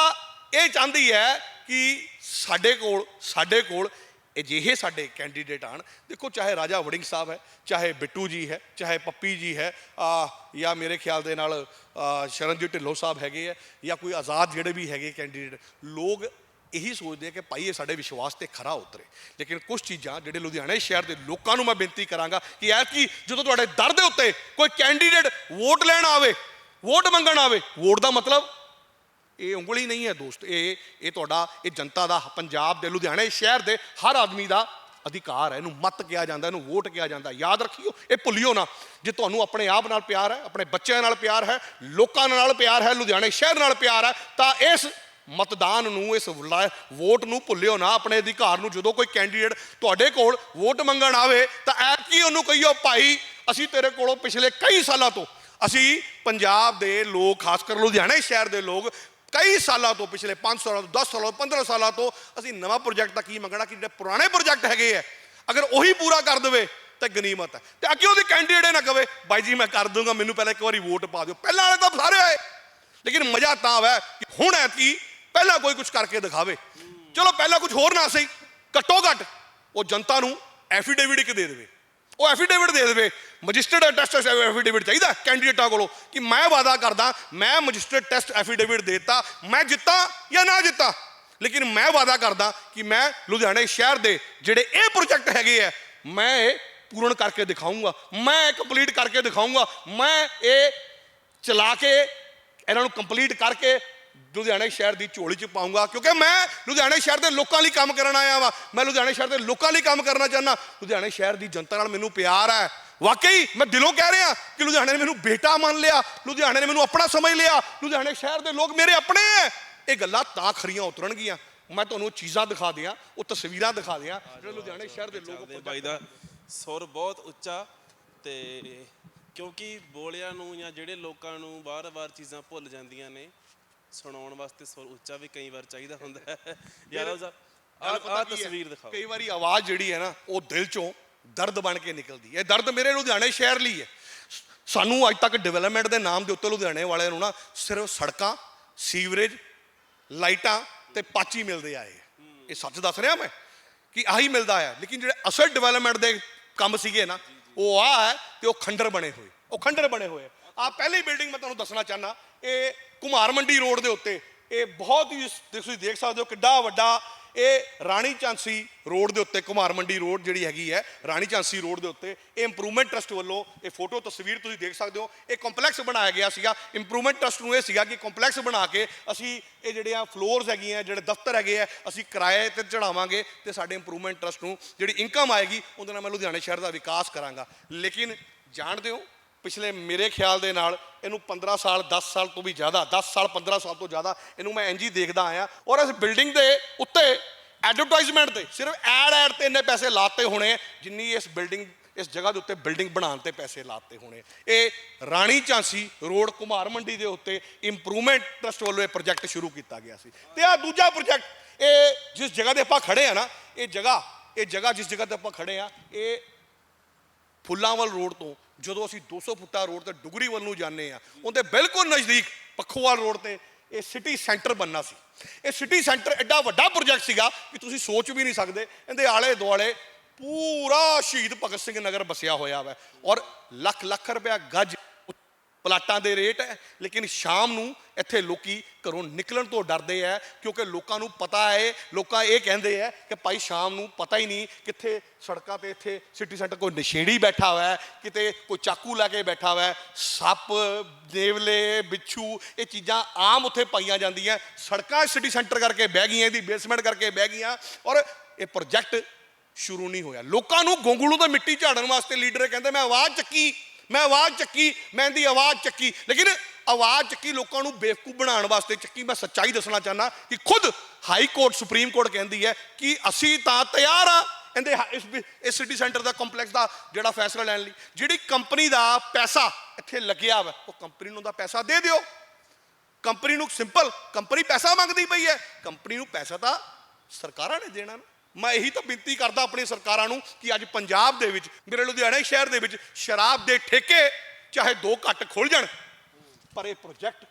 ਇਹ ਚਾਹੁੰਦੀ ਹੈ ਕਿ ਸਾਡੇ ਕੋਲ ਸਾਡੇ ਕੋਲ ਅਜਿਹੇ ਸਾਡੇ ਕੈਂਡੀਡੇਟ ਆਣ। ਦੇਖੋ ਚਾਹੇ ਰਾਜਾ ਵੜਿੰਗ ਸਾਹਿਬ ਹੈ ਚਾਹੇ ਬਿੱਟੂ ਜੀ ਹੈ ਚਾਹੇ ਪੱਪੀ ਜੀ ਹੈ ਆ ਜਾਂ ਮੇਰੇ ਖਿਆਲ ਦੇ ਨਾਲ ਸ਼ਰਨਜੀਤ ਢਿੱਲੋਂ ਸਾਹਿਬ ਹੈਗੇ ਆ ਜਾਂ ਕੋਈ ਆਜ਼ਾਦ ਜਿਹੜੇ ਵੀ ਹੈਗੇ ਕੈਂਡੀਡੇਟ ਲੋਕ ਇਹੀ ਸੋਚਦੇ ਆ ਕਿ ਭਾਈ ਇਹ ਸਾਡੇ ਵਿਸ਼ਵਾਸ ਤੇ ਖਰਾ ਉਤਰੇ। ਲੇਕਿਨ ਕੁਝ ਚੀਜ਼ਾਂ ਜਿਹੜੇ ਲੁਧਿਆਣੇ ਸ਼ਹਿਰ ਦੇ ਲੋਕਾਂ ਨੂੰ ਮੈਂ ਬੇਨਤੀ ਕਰਾਂਗਾ ਕਿ ਐ ਕਿ ਜਦੋਂ ਤੁਹਾਡੇ ਦਰ ਦੇ ਉੱਤੇ ਕੋਈ ਕੈਂਡੀਡੇਟ ਵੋਟ ਲੈਣ ਆਵੇ ਵੋਟ ਮੰਗਣ ਆਵੇ ਵੋਟ ਦਾ ਮਤਲਬ ਇਹ ਉਂਗਲੀ ਨਹੀਂ ਹੈ ਦੋਸਤ, ਇਹ ਇਹ ਤੁਹਾਡਾ, ਇਹ ਜਨਤਾ ਦਾ, ਪੰਜਾਬ ਦੇ ਲੁਧਿਆਣੇ ਸ਼ਹਿਰ ਦੇ ਹਰ ਆਦਮੀ ਦਾ ਅਧਿਕਾਰ ਹੈ, ਇਹਨੂੰ ਮਤ ਕਿਹਾ ਜਾਂਦਾ, ਇਹਨੂੰ ਵੋਟ ਕਿਹਾ ਜਾਂਦਾ। ਯਾਦ ਰੱਖਿਓ, ਇਹ ਭੁੱਲਿਓ ਨਾ, ਜੇ ਤੁਹਾਨੂੰ ਆਪਣੇ ਆਪ ਨਾਲ ਪਿਆਰ ਹੈ, ਆਪਣੇ ਬੱਚਿਆਂ ਨਾਲ ਪਿਆਰ ਹੈ, ਲੋਕਾਂ ਨਾਲ ਪਿਆਰ ਹੈ, ਲੁਧਿਆਣੇ ਸ਼ਹਿਰ ਨਾਲ ਪਿਆਰ ਹੈ, ਤਾਂ ਇਸ ਮਤਦਾਨ ਨੂੰ ਇਸ ਵਲਾ- ਵੋਟ ਨੂੰ ਭੁੱਲਿਓ ਨਾ, ਆਪਣੇ ਅਧਿਕਾਰ ਨੂੰ। ਜਦੋਂ ਕੋਈ ਕੈਂਡੀਡੇਟ ਤੁਹਾਡੇ ਕੋਲ ਵੋਟ ਮੰਗਣ ਆਵੇ, ਤਾਂ ਐ ਕੀ ਉਹਨੂੰ ਕਹੀਓ, ਭਾਈ, ਅਸੀਂ ਤੇਰੇ ਕੋਲੋਂ ਪਿਛਲੇ ਕਈ ਸਾਲਾਂ ਤੋਂ, ਅਸੀਂ ਪੰਜਾਬ ਦੇ ਲੋਕ, ਖਾਸ ਕਰ ਲੁਧਿਆਣੇ ਸ਼ਹਿਰ ਦੇ ਲੋਕ, ਕਈ ਸਾਲਾਂ ਤੋਂ, ਪਿਛਲੇ 5 ਸਾਲਾਂ ਤੋਂ 10 ਸਾਲਾਂ ਤੋਂ 15 ਸਾਲਾਂ ਤੋਂ, ਅਸੀਂ ਨਵਾਂ ਪ੍ਰੋਜੈਕਟ ਤਾਂ ਕੀ ਮੰਗਣਾ ਕਿ ਜਿਹੜੇ ਪੁਰਾਣੇ ਪ੍ਰੋਜੈਕਟ ਹੈਗੇ ਆ। ਅਗਰ ਉਹੀ ਪੂਰਾ ਕਰ ਦੇਵੇ, ਤਾਂ ਗਨੀਮਤ ਹੈ। ਤੇ ਅੱਗੇ ਉਹਦੀ ਕੈਂਡੀਡੇਟ ਨਾ ਕਵੇ ਬਾਈ ਜੀ, ਮੈਂ ਕਰ ਦੂੰਗਾ ਮੈਨੂੰ ਪਹਿਲਾਂ ਇੱਕ ਵਾਰੀ ਵੋਟ ਪਾ ਦਿਓ। ਪਹਿਲਾਂ ਵਾਲੇ ਤਾਂ ਸਾਰੇ ਆਏ ਲੇਕਿਨ ਮਜ਼ਾ ਤਾਂ ਆਵੇ ਕਿ ਹੁਣ ਐਤਕੀ ਪਹਿਲਾਂ ਕੋਈ ਕੁਝ ਕਰਕੇ ਦਿਖਾਵੇ। ਚਲੋ ਪਹਿਲਾਂ ਕੁਝ ਹੋਰ ਨਾ ਸਹੀ। ਘੱਟੋ ਘੱਟ ਉਹ ਜਨਤਾ ਨੂੰ ਐਫੀਡੇਵਿਟ ਇੱਕ ਦੇ ਦੇਵੇ। ਉਹ ਐਫੀਡੇਵਿਟ ਦੇ ਦੇਵੇ। ਮੈਜਿਸਟਰੇਟ ਟੈਸਟ ਐਫੀਡੇਵਿਟ ਚਾਹੀਦਾ ਕੈਂਡੀਡੇਟਾਂ ਕੋਲੋਂ ਕਿ ਮੈਂ ਵਾਅਦਾ ਕਰਦਾ, ਮੈਂ ਮੈਜਿਸਟਰੇਟ ਟੈਸਟ ਐਫੀਡੇਵਿਟ ਦੇਤਾ, ਮੈਂ ਜਿੱਤਾਂ ਜਾਂ ਨਾ ਜਿੱਤਾਂ। ਲੇਕਿਨ ਮੈਂ ਵਾਅਦਾ ਕਰਦਾ ਕਿ ਮੈਂ ਲੁਧਿਆਣੇ ਸ਼ਹਿਰ ਦੇ ਜਿਹੜੇ ਇਹ ਪ੍ਰੋਜੈਕਟ ਹੈਗੇ ਆ, ਮੈਂ ਇਹ ਪੂਰਨ ਕਰਕੇ ਦਿਖਾਊਂਗਾ। ਮੈਂ ਕੰਪਲੀਟ ਕਰਕੇ ਦਿਖਾਊਂਗਾ। ਮੈਂ ਇਹ ਚਲਾ ਕੇ, ਇਹਨਾਂ ਨੂੰ ਕੰਪਲੀਟ ਕਰਕੇ ਲੁਧਿਆਣੇ ਸ਼ਹਿਰ ਦੀ ਝੋਲੀ 'ਚ ਪਾਉਂਗਾ, ਕਿਉਂਕਿ ਮੈਂ ਲੁਧਿਆਣੇ ਸ਼ਹਿਰ ਦੇ ਲੋਕਾਂ ਲਈ ਕੰਮ ਕਰਨ ਆਇਆ ਵਾਂ। ਮੈਂ ਲੁਧਿਆਣੇ ਸ਼ਹਿਰ ਦੇ ਲੋਕਾਂ ਲਈ ਕੰਮ ਕਰਨਾ ਚਾਹੁੰਦਾ। ਲੁਧਿਆਣੇ ਸ਼ਹਿਰ ਦੀ ਜਨਤਾ ਨਾਲ ਮੈਨੂੰ ਪਿਆਰ ਹੈ। ਵਾਕਈ ਮੈਂ ਦਿਲੋਂ ਕਹਿ ਰਿਹਾ ਕਿ ਲੁਧਿਆਣੇ ਨੇ ਮੈਨੂੰ ਬੇਟਾ ਮੰਨ ਲਿਆ, ਲੁਧਿਆਣੇ ਨੇ ਮੈਨੂੰ ਆਪਣਾ ਸਮਝ ਲਿਆ। ਲੁਧਿਆਣੇ ਸ਼ਹਿਰ ਦੇ ਲੋਕ ਮੇਰੇ ਆਪਣੇ ਹੈ। ਇਹ ਗੱਲਾਂ ਤਾਂ ਖਰੀਆਂ ਉਤਰਨਗੀਆਂ। ਮੈਂ ਤੁਹਾਨੂੰ ਉਹ ਚੀਜ਼ਾਂ ਦਿਖਾ ਦਿਆਂ, ਉਹ ਤਸਵੀਰਾਂ ਦਿਖਾ ਦਿਆਂ, ਜਿਹੜੇ ਲੁਧਿਆਣੇ ਸ਼ਹਿਰ ਦੇ ਲੋਕ ਬਾਈ ਦਾ ਸੁਰ ਬਹੁਤ ਉੱਚਾ ਤੇ ਕਿਉਂਕਿ ਬੋਲਿਆਂ ਨੂੰ ਜਾਂ ਜਿਹੜੇ ਲੋਕਾਂ ਨੂੰ ਵਾਰ ਵਾਰ ਚੀਜ਼ਾਂ ਭੁੱਲ ਜਾਂਦੀਆਂ ਨੇ ਸੁਣਾਉਣ ਵਾਸਤੇ ਸੁਰ ਉੱਚਾ ਵੀ ਕਈ ਵਾਰ ਚਾਹੀਦਾ ਹੁੰਦਾ ਹੈ। ਯਾਦਵ ਸਾਹਿਬ ਗੱਲ ਆ ਪਤਾ ਆ ਕੀ ਹੈ? ਤਸਵੀਰ ਦਿਖਾਓ। ਕਈ ਵਾਰੀ ਆਵਾਜ਼ ਜਿਹੜੀ ਹੈ ਨਾ ਉਹ ਦਿਲ ਚੋਂ ਦਰਦ ਬਣ ਕੇ ਨਿਕਲਦੀ ਹੈ। ਇਹ ਦਰਦ ਮੇਰੇ ਲੁਧਿਆਣੇ ਸ਼ਹਿਰ ਲਈ ਹੈ। ਸਾਨੂੰ ਅੱਜ ਤੱਕ ਡਿਵੈਲਪਮੈਂਟ ਦੇ ਨਾਮ ਦੇ ਉੱਤੇ ਲੁਧਿਆਣੇ ਵਾਲਿਆਂ ਨੂੰ ਨਾ ਸਿਰਫ ਸੜਕਾਂ ਸੀਵਰੇਜ ਲਾਈਟਾਂ ਤੇ ਪਾਚੀ ਮਿਲਦੇ ਆਏ ਹੈ। ਇਹ ਸੱਚ ਦੱਸ ਰਿਹਾ ਮੈਂ? ਕਿ ਆਹੀ ਮਿਲਦਾ ਹੈ ਲੇਕਿਨ ਜਿਹੜੇ ਅਸਲ ਡਿਵੈਲਪਮੈਂਟ ਦੇ ਕੰਮ ਸੀਗੇ ਨਾ ਉਹ ਆ ਹੈ ਤੇ ਉਹ ਖੰਡਰ ਬਣੇ ਹੋਏ। ਉਹ ਖੰਡਰ ਬਣੇ ਹੋਏ ਆ ਪਹਿਲੀ ਬਿਲਡਿੰਗ ਮੈਂ ਤੁਹਾਨੂੰ ਦੱਸਣਾ ਚਾਹਨਾ ਇਹ ਕੁਮਾਰ ਮੰਡੀ ਰੋਡ ਦੇ ਉੱਤੇ। ਇਹ ਬਹੁਤ ਹੀ ਤੁਸੀਂ ਦੇਖ ਸਕਦੇ ਹੋ ਕਿੱਡਾ ਵੱਡਾ ਇਹ ਰਾਣੀ ਝਾਂਸੀ ਰੋਡ ਦੇ ਉੱਤੇ, ਕੁਮਾਰ ਮੰਡੀ ਰੋਡ ਜਿਹੜੀ ਹੈਗੀ ਹੈ, ਰਾਣੀ ਝਾਂਸੀ ਰੋਡ ਦੇ ਉੱਤੇ। ਇਹ ਇੰਪਰੂਵਮੈਂਟ ਟਰਸਟ ਵੱਲੋਂ ਇਹ ਫੋਟੋ ਤਸਵੀਰ ਤੁਸੀਂ ਦੇਖ ਸਕਦੇ ਹੋ। ਇਹ ਕੰਪਲੈਕਸ ਬਣਾਇਆ ਗਿਆ ਸੀਗਾ। ਇੰਪਰੂਵਮੈਂਟ ਟਰਸਟ ਨੂੰ ਇਹ ਸੀਗਾ ਕਿ ਕੰਪਲੈਕਸ ਬਣਾ ਕੇ ਅਸੀਂ ਇਹ ਜਿਹੜੀਆਂ ਫਲੋਰਸ ਹੈਗੀਆਂ, ਜਿਹੜੇ ਦਫ਼ਤਰ ਹੈਗੇ ਆ, ਅਸੀਂ ਕਿਰਾਏ ਤੇ ਚੜਾਵਾਂਗੇ ਤੇ ਸਾਡੇ ਇੰਪਰੂਵਮੈਂਟ ਟਰਸਟ ਨੂੰ ਜਿਹੜੀ ਇਨਕਮ ਆਏਗੀ, ਉਹਦੇ ਨਾਲ ਮੈਂ ਲੁਧਿਆਣੇ ਸ਼ਹਿਰ ਦਾ ਵਿਕਾਸ ਕਰਾਂਗਾ। ਲੇਕਿਨ ਜਾਣਦੇ ਹੋ ਪਿਛਲੇ ਮੇਰੇ ਖਿਆਲ ਦੇ ਨਾਲ ਇਹਨੂੰ 15 ਸਾਲ 10 ਸਾਲ ਤੋਂ ਵੀ ਜ਼ਿਆਦਾ 10 ਸਾਲ 15 ਸਾਲ ਤੋਂ ਜ਼ਿਆਦਾ ਇਹਨੂੰ ਮੈਂ ਇੰਜ ਦੇਖਦਾ ਆਇਆ। ਔਰ ਇਸ ਬਿਲਡਿੰਗ ਦੇ ਉੱਤੇ ਐਡਵਰਟਾਈਜ਼ਮੈਂਟ ਤੇ ਸਿਰਫ ਐਡ ਐਡ ਤੇ ਇੰਨੇ ਪੈਸੇ ਲਾਤੇ ਹੋਣੇ, ਜਿੰਨੀ ਇਸ ਬਿਲਡਿੰਗ, ਇਸ ਜਗ੍ਹਾ ਦੇ ਉੱਤੇ ਬਿਲਡਿੰਗ ਬਣਾਉਣ ਤੇ ਪੈਸੇ ਲਾਤੇ ਹੋਣੇ। ਇਹ ਰਾਣੀ ਝਾਂਸੀ ਰੋਡ ਕੁਮਾਰ ਮੰਡੀ ਦੇ ਉੱਤੇ ਇੰਪਰੂਵਮੈਂਟ ਟਰਸਟ ਵੱਲੋਂ ਇਹ ਪ੍ਰੋਜੈਕਟ ਸ਼ੁਰੂ ਕੀਤਾ ਗਿਆ ਸੀ। ਤੇ ਆ ਦੂਜਾ ਪ੍ਰੋਜੈਕਟ ਇਹ ਜਿਸ ਜਗ੍ਹਾ ਤੇ ਆਪਾਂ ਖੜੇ ਆ ਨਾ, ਇਹ ਜਗ੍ਹਾ ਇਹ ਜਗ੍ਹਾ ਜਿਸ ਜਗ੍ਹਾ ਤੇ ਆਪਾਂ ਖੜੇ ਆ, ਇਹ ਫੁੱਲਾਂਵਲ ਰੋਡ ਤੋਂ ਜਦੋਂ ਅਸੀਂ 200 ਫੁੱਟਾ ਰੋਡ ਤੇ ਡੁਗਰੀ ਵੱਲ ਨੂੰ ਜਾਂਦੇ ਆ ਉਹਦੇ ਬਿਲਕੁਲ ਨਜ਼ਦੀਕ ਪੱਖੋਵਾਲ ਰੋਡ ਤੇ ਇਹ ਸਿਟੀ ਸੈਂਟਰ ਬੰਨਾ ਸੀ। ਇਹ ਸਿਟੀ ਸੈਂਟਰ ਐਡਾ ਵੱਡਾ ਪ੍ਰੋਜੈਕਟ ਸੀਗਾ ਕਿ ਤੁਸੀਂ ਸੋਚ ਵੀ ਨਹੀਂ ਸਕਦੇ, ਇਹਦੇ ਆਲੇ ਦੁਆਲੇ ਪੂਰਾ ਸ਼ਹੀਦ ਭਗਤ ਸਿੰਘ ਨਗਰ ਬਸਿਆ ਹੋਇਆ ਵਾ ਔਰ ਲੱਖ ਲੱਖ ਰੁਪਇਆ ਗੱਜ ਪਲਾਟਾਂ ਦੇ ਰੇਟ ਹੈ, ਲੇਕਿਨ ਸ਼ਾਮ ਨੂੰ ਇੱਥੇ ਲੋਕੀ ਘਰੋਂ ਨਿਕਲਣ ਤੋਂ ਡਰਦੇ ਆ ਕਿਉਂਕਿ ਲੋਕਾਂ ਨੂੰ ਪਤਾ ਹੈ, ਲੋਕਾਂ ਇਹ ਕਹਿੰਦੇ ਆ ਕਿ ਭਾਈ ਸ਼ਾਮ ਨੂੰ ਪਤਾ ਹੀ ਨਹੀਂ ਕਿੱਥੇ ਸੜਕਾਂ ਤੇ ਇੱਥੇ ਸਿਟੀ ਸੈਂਟਰ ਕੋਈ ਨਸ਼ੇੜੀ ਬੈਠਾ ਹੋਇਆ ਹੈ, ਕਿਤੇ ਕੋਈ ਚਾਕੂ ਲਾ ਕੇ ਬੈਠਾ ਹੋਇਆ ਹੈ, ਸੱਪ ਦੇਵਲੇ ਬਿੱਛੂ, ਇਹ ਚੀਜ਼ਾਂ ਆਮ ਉੱਥੇ ਪਾਈਆਂ ਜਾਂਦੀਆਂ, ਸੜਕਾਂ ਸਿਟੀ ਸੈਂਟਰ ਕਰਕੇ ਬਹਿ ਗਈਆਂ, ਇਹਦੀ ਬੇਸਮੈਂਟ ਕਰਕੇ ਬਹਿ ਗਈਆਂ, ਔਰ ਇਹ ਪ੍ਰੋਜੈਕਟ ਸ਼ੁਰੂ ਨਹੀਂ ਹੋਇਆ। ਲੋਕਾਂ ਨੂੰ ਗੋਂਗਲੂ ਤੋਂ ਮਿੱਟੀ ਝਾੜਨ ਵਾਸਤੇ ਲੀਡਰ ਕਹਿੰਦੇ, ਮੈਂ ਆਵਾਜ਼ ਚੱਕੀ। ਮੈਂ ਆਵਾਜ਼ ਚੱਕੀ, ਮੈਂ ਦੀ ਆਵਾਜ਼ ਚੱਕੀ। ਲੇਕਿਨ ਆਵਾਜ਼ ਚੱਕੀ ਲੋਕਾਂ ਨੂੰ ਬੇਵਕੂਫ ਬਣਾਉਣ ਵਾਸਤੇ ਚੱਕੀ। ਮੈਂ ਸੱਚਾਈ ਦੱਸਣਾ ਚਾਹਨਾ ਕਿ ਖੁਦ ਹਾਈ ਕੋਰਟ, ਸੁਪਰੀਮ ਕੋਰਟ ਕਹਿੰਦੀ ਹੈ ਕਿ ਅਸੀਂ ਤਾਂ ਤਿਆਰ ਆ। ਇਹਦੇ ਇਸ ਇਸ ਸਿਟੀ ਸੈਂਟਰ ਦਾ ਕੰਪਲੈਕਸ ਦਾ ਜਿਹੜਾ ਫੈਸਲਾ ਲੈਣ ਲਈ, ਜਿਹੜੀ ਕੰਪਨੀ ਦਾ ਪੈਸਾ ਇੱਥੇ ਲੱਗਿਆ ਵਾ, ਉਹ ਕੰਪਨੀ ਨੂੰ ਦਾ ਪੈਸਾ ਦੇ ਦਿਓ। ਕੰਪਨੀ ਨੂੰ ਸਿੰਪਲ ਕੰਪਨੀ ਪੈਸਾ ਮੰਗਦੀ ਪਈ ਹੈ। ਕੰਪਨੀ ਨੂੰ ਪੈਸਾ ਤਾਂ ਸਰਕਾਰਾਂ ਨੇ ਦੇਣਾ ਨਾ। ਮੈਂ ਇਹੀ ਤਾਂ ਬੇਨਤੀ ਕਰਦਾ ਆਪਣੀ ਸਰਕਾਰਾਂ ਨੂੰ ਕਿ ਅੱਜ ਪੰਜਾਬ ਦੇ ਵਿੱਚ, ਮੇਰੇ ਲੁਧਿਆਣਾ ਸ਼ਹਿਰ ਦੇ ਵਿੱਚ ਸ਼ਰਾਬ ਦੇ ਠੇਕੇ ਚਾਹੇ ਦੋ ਘੱਟ ਖੁੱਲ ਜਾਣ, ਪਰ ਇਹ ਪ੍ਰੋਜੈਕਟ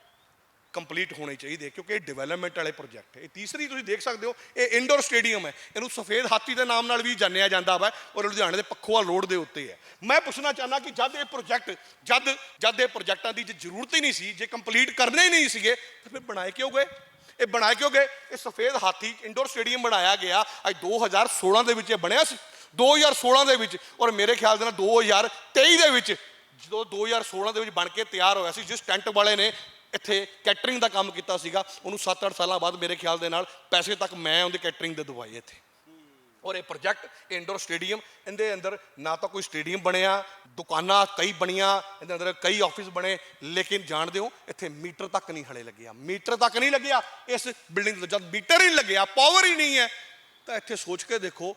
ਕੰਪਲੀਟ ਹੋਣੇ ਚਾਹੀਦੇ ਕਿਉਂਕਿ ਇਹ ਡਿਵੈਲਪਮੈਂਟ ਵਾਲੇ ਪ੍ਰੋਜੈਕਟ ਹੈ ਇਹ ਤੀਸਰੀ ਤੁਸੀਂ ਦੇਖ ਸਕਦੇ ਹੋ, ਇਹ ਇਨਡੋਰ ਸਟੇਡੀਅਮ ਹੈ ਇਹਨੂੰ ਸਫੇਦ ਹਾਥੀ ਦੇ ਨਾਮ ਨਾਲ ਵੀ ਜਾਣਿਆ ਜਾਂਦਾ ਵਾ, ਔਰ ਲੁਧਿਆਣੇ ਦੇ ਪੱਖੋਵਾਲ ਰੋਡ ਦੇ ਉੱਤੇ ਹੈ ਮੈਂ ਪੁੱਛਣਾ ਚਾਹੁੰਦਾ ਕਿ ਜਦ ਇਹ ਪ੍ਰੋਜੈਕਟ ਜਦ ਜਦ ਇਹ ਪ੍ਰੋਜੈਕਟਾਂ ਦੀ ਜੇ ਜ਼ਰੂਰਤ ਹੀ ਨਹੀਂ ਸੀ, ਜੇ ਕੰਪਲੀਟ ਕਰਨੇ ਹੀ ਨਹੀਂ ਸੀਗੇ, ਤਾਂ ਫਿਰ ਬਣਾਏ ਕਿਉਂ ਗਏ? ਇਹ ਬਣਾਏ ਕਿਉਂ ਗਏ ਇਹ ਸਫੇਦ ਹਾਥੀ ਇੰਡੋਰ ਸਟੇਡੀਅਮ ਬਣਾਇਆ ਗਿਆ ਅੱਜ 2016 ਦੇ ਵਿੱਚ ਇਹ ਬਣਿਆ ਸੀ। 2016 ਦੇ ਵਿੱਚ ਔਰ ਮੇਰੇ ਖਿਆਲ ਦੇ ਨਾਲ 2023 ਦੇ ਵਿੱਚ ਜਦੋਂ 2016 ਦੇ ਵਿੱਚ ਬਣ ਕੇ ਤਿਆਰ ਹੋਇਆ ਸੀ, ਜਿਸ ਟੈਂਟ ਵਾਲੇ ਨੇ ਇੱਥੇ ਕੈਟਰਿੰਗ ਦਾ ਕੰਮ ਕੀਤਾ ਸੀਗਾ, ਉਹਨੂੰ 7-8 ਸਾਲਾਂ ਬਾਅਦ ਮੇਰੇ ਖਿਆਲ ਦੇ ਨਾਲ ਪੈਸੇ ਤੱਕ ਮੈਂ ਉਹਦੇ ਕੈਟਰਿੰਗ ਦੇ ਦਵਾਈ ਇੱਥੇ। ਔਰ ਇਹ ਪ੍ਰੋਜੈਕਟ ਇੰਡੋਰ ਸਟੇਡੀਅਮ ਇਹਦੇ ਅੰਦਰ ਨਾ ਤਾਂ ਕੋਈ ਸਟੇਡੀਅਮ ਬਣਿਆ, ਦੁਕਾਨਾਂ ਕਈ ਬਣੀਆਂ, ਇਹਦੇ ਅੰਦਰ ਕਈ ਆਫਿਸ ਬਣੇ, ਲੇਕਿਨ ਜਾਣਦੇ ਹੋ ਇੱਥੇ ਮੀਟਰ ਤੱਕ ਨਹੀਂ ਹਲੇ ਲੱਗਿਆ। ਮੀਟਰ ਤੱਕ ਨਹੀਂ ਲੱਗਿਆ, ਇਸ ਬਿਲਡਿੰਗ ਜਦ ਮੀਟਰ ਹੀ ਨਹੀਂ ਲੱਗਿਆ ਪਾਵਰ ਹੀ ਨਹੀਂ ਹੈ, ਤਾਂ ਇੱਥੇ ਸੋਚ ਕੇ ਦੇਖੋ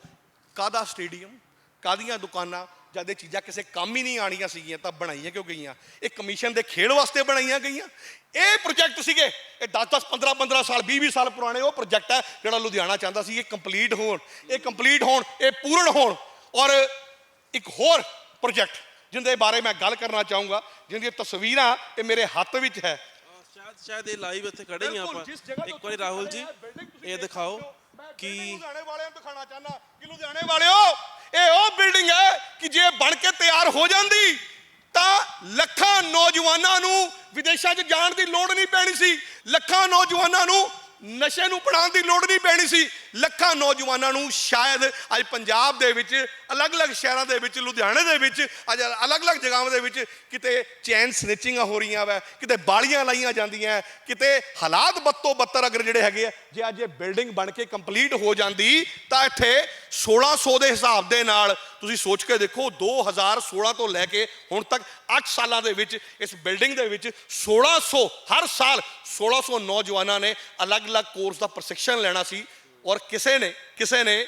ਕਾਦਾ ਸਟੇਡੀਅਮ ਕਾਦੀਆਂ ਦੁਕਾਨਾਂ ਜਦ ਇਹ ਚੀਜ਼ਾਂ ਕਿਸੇ ਕੰਮ ਹੀ ਨਹੀਂ ਆਣੀਆਂ ਸੀਗੀਆਂ ਤਾਂ ਬਣਾਈਆਂ ਕਿਉਂ ਗਈਆਂ? ਇਹ ਕਮਿਸ਼ਨ ਦੇ ਖੇਡ ਵਾਸਤੇ ਬਣਾਈਆਂ ਗਈਆਂ। ਇਹ ਪ੍ਰੋਜੈਕਟ ਸੀਗੇ ਇਹ 10 10 15 15 ਸਾਲ 20 20 ਸਾਲ ਪੁਰਾਣੇ ਉਹ ਪ੍ਰੋਜੈਕਟ ਹੈ ਜਿਹੜਾ ਲੁਧਿਆਣਾ ਚਾਹੁੰਦਾ ਸੀ। ਇਹ ਕੰਪਲੀਟ ਹੋਣ ਇਹ ਕੰਪਲੀਟ ਹੋਣ ਇਹ ਪੂਰਨ ਹੋਣ। ਔਰ ਇੱਕ ਹੋਰ ਪ੍ਰੋਜੈਕਟ ਜਿੰਦੇ ਬਾਰੇ ਮੈਂ ਗੱਲ ਕਰਨਾ ਚਾਹੂੰਗਾ ਜਿੰਦੀਆਂ ਤਸਵੀਰਾਂ ਇਹ ਮੇਰੇ ਹੱਥ ਵਿੱਚ ਹੈ। ਸ਼ਾਇਦ ਸ਼ਾਇਦ ਇਹ ਲਾਈਵ ਇੱਥੇ ਖੜੇ ਹੀ ਆਪਾਂ। ਇੱਕ ਵਾਰੀ ਰਾਹੁਲ ਜੀ ਇਹ ਦੇਖ ਦਿਖਾਓ। ਕਿ? ਲੁਧਿਆਣੇ ਵਾਲਿਆਂ ਨੂੰ ਦਿਖਾਣਾ ਚਾਹੁੰਦਾ ਕਿ ਲੁਧਿਆਣੇ ਵਾਲਿਓ ਇਹ ਉਹ ਬਿਲਡਿੰਗ ਹੈ ਕਿ ਜੇ ਬਣ ਕੇ ਤਿਆਰ ਹੋ ਜਾਂਦੀ ਤਾਂ ਲੱਖਾਂ ਨੌਜਵਾਨਾਂ ਨੂੰ ਵਿਦੇਸ਼ਾਂ 'ਚ ਜਾਣ ਦੀ ਲੋੜ ਨਹੀਂ ਪੈਣੀ ਸੀ ਲੱਖਾਂ ਨੌਜਵਾਨਾਂ ਨੂੰ ਨਸ਼ੇ ਨੂੰ ਪੜਾਉਣ ਦੀ ਲੋੜ ਨਹੀਂ ਪੈਣੀ ਸੀ ਲੱਖਾਂ ਨੌਜਵਾਨਾਂ ਨੂੰ ਸ਼ਾਇਦ ਅੱਜ ਪੰਜਾਬ ਦੇ ਵਿੱਚ, ਅਲੱਗ-ਅਲੱਗ ਸ਼ਹਿਰਾਂ ਦੇ ਵਿੱਚ, ਲੁਧਿਆਣੇ ਦੇ ਵਿੱਚ, ਅੱਜ ਅਲੱਗ-ਅਲੱਗ ਜਗ੍ਹਾਵਾਂ ਦੇ ਵਿੱਚ ਕਿਤੇ ਚੈਨ ਸਨਿਚਿੰਗਾਂ ਹੋ ਰਹੀਆਂ ਵਾ, ਕਿਤੇ ਬਾਲੀਆਂ ਲਾਈਆਂ ਜਾਂਦੀਆਂ ਕਿਤੇ ਹਾਲਾਤ ਬੱਤੋ ਬੱਤਰ ਅਗਰ ਜਿਹੜੇ ਹੈਗੇ ਆ ਜੇ ਅੱਜ ਇਹ ਬਿਲਡਿੰਗ ਬਣ ਕੇ ਕੰਪਲੀਟ ਹੋ ਜਾਂਦੀ, ਤਾਂ ਇੱਥੇ 1600 ਦੇ ਹਿਸਾਬ ਦੇ ਨਾਲ ਤੁਸੀਂ ਸੋਚ ਕੇ ਦੇਖੋ 2016 ਤੋਂ ਲੈ ਕੇ ਹੁਣ ਤੱਕ 8 ਸਾਲਾਂ ਦੇ ਵਿੱਚ, ਇਸ ਬਿਲਡਿੰਗ ਦੇ ਵਿੱਚ 1600 ਹਰ ਸਾਲ 1600 ਨੌਜਵਾਨਾਂ ਨੇ ਅਲੱਗ-ਅਲੱਗ ਕੋਰਸ ਦਾ ਪ੍ਰਸ਼ਿਕਸ਼ਣ ਲੈਣਾ ਸੀ। ਔਰ ਕਿਸੇ ਨੇ ਕਿਸੇ ਨੇ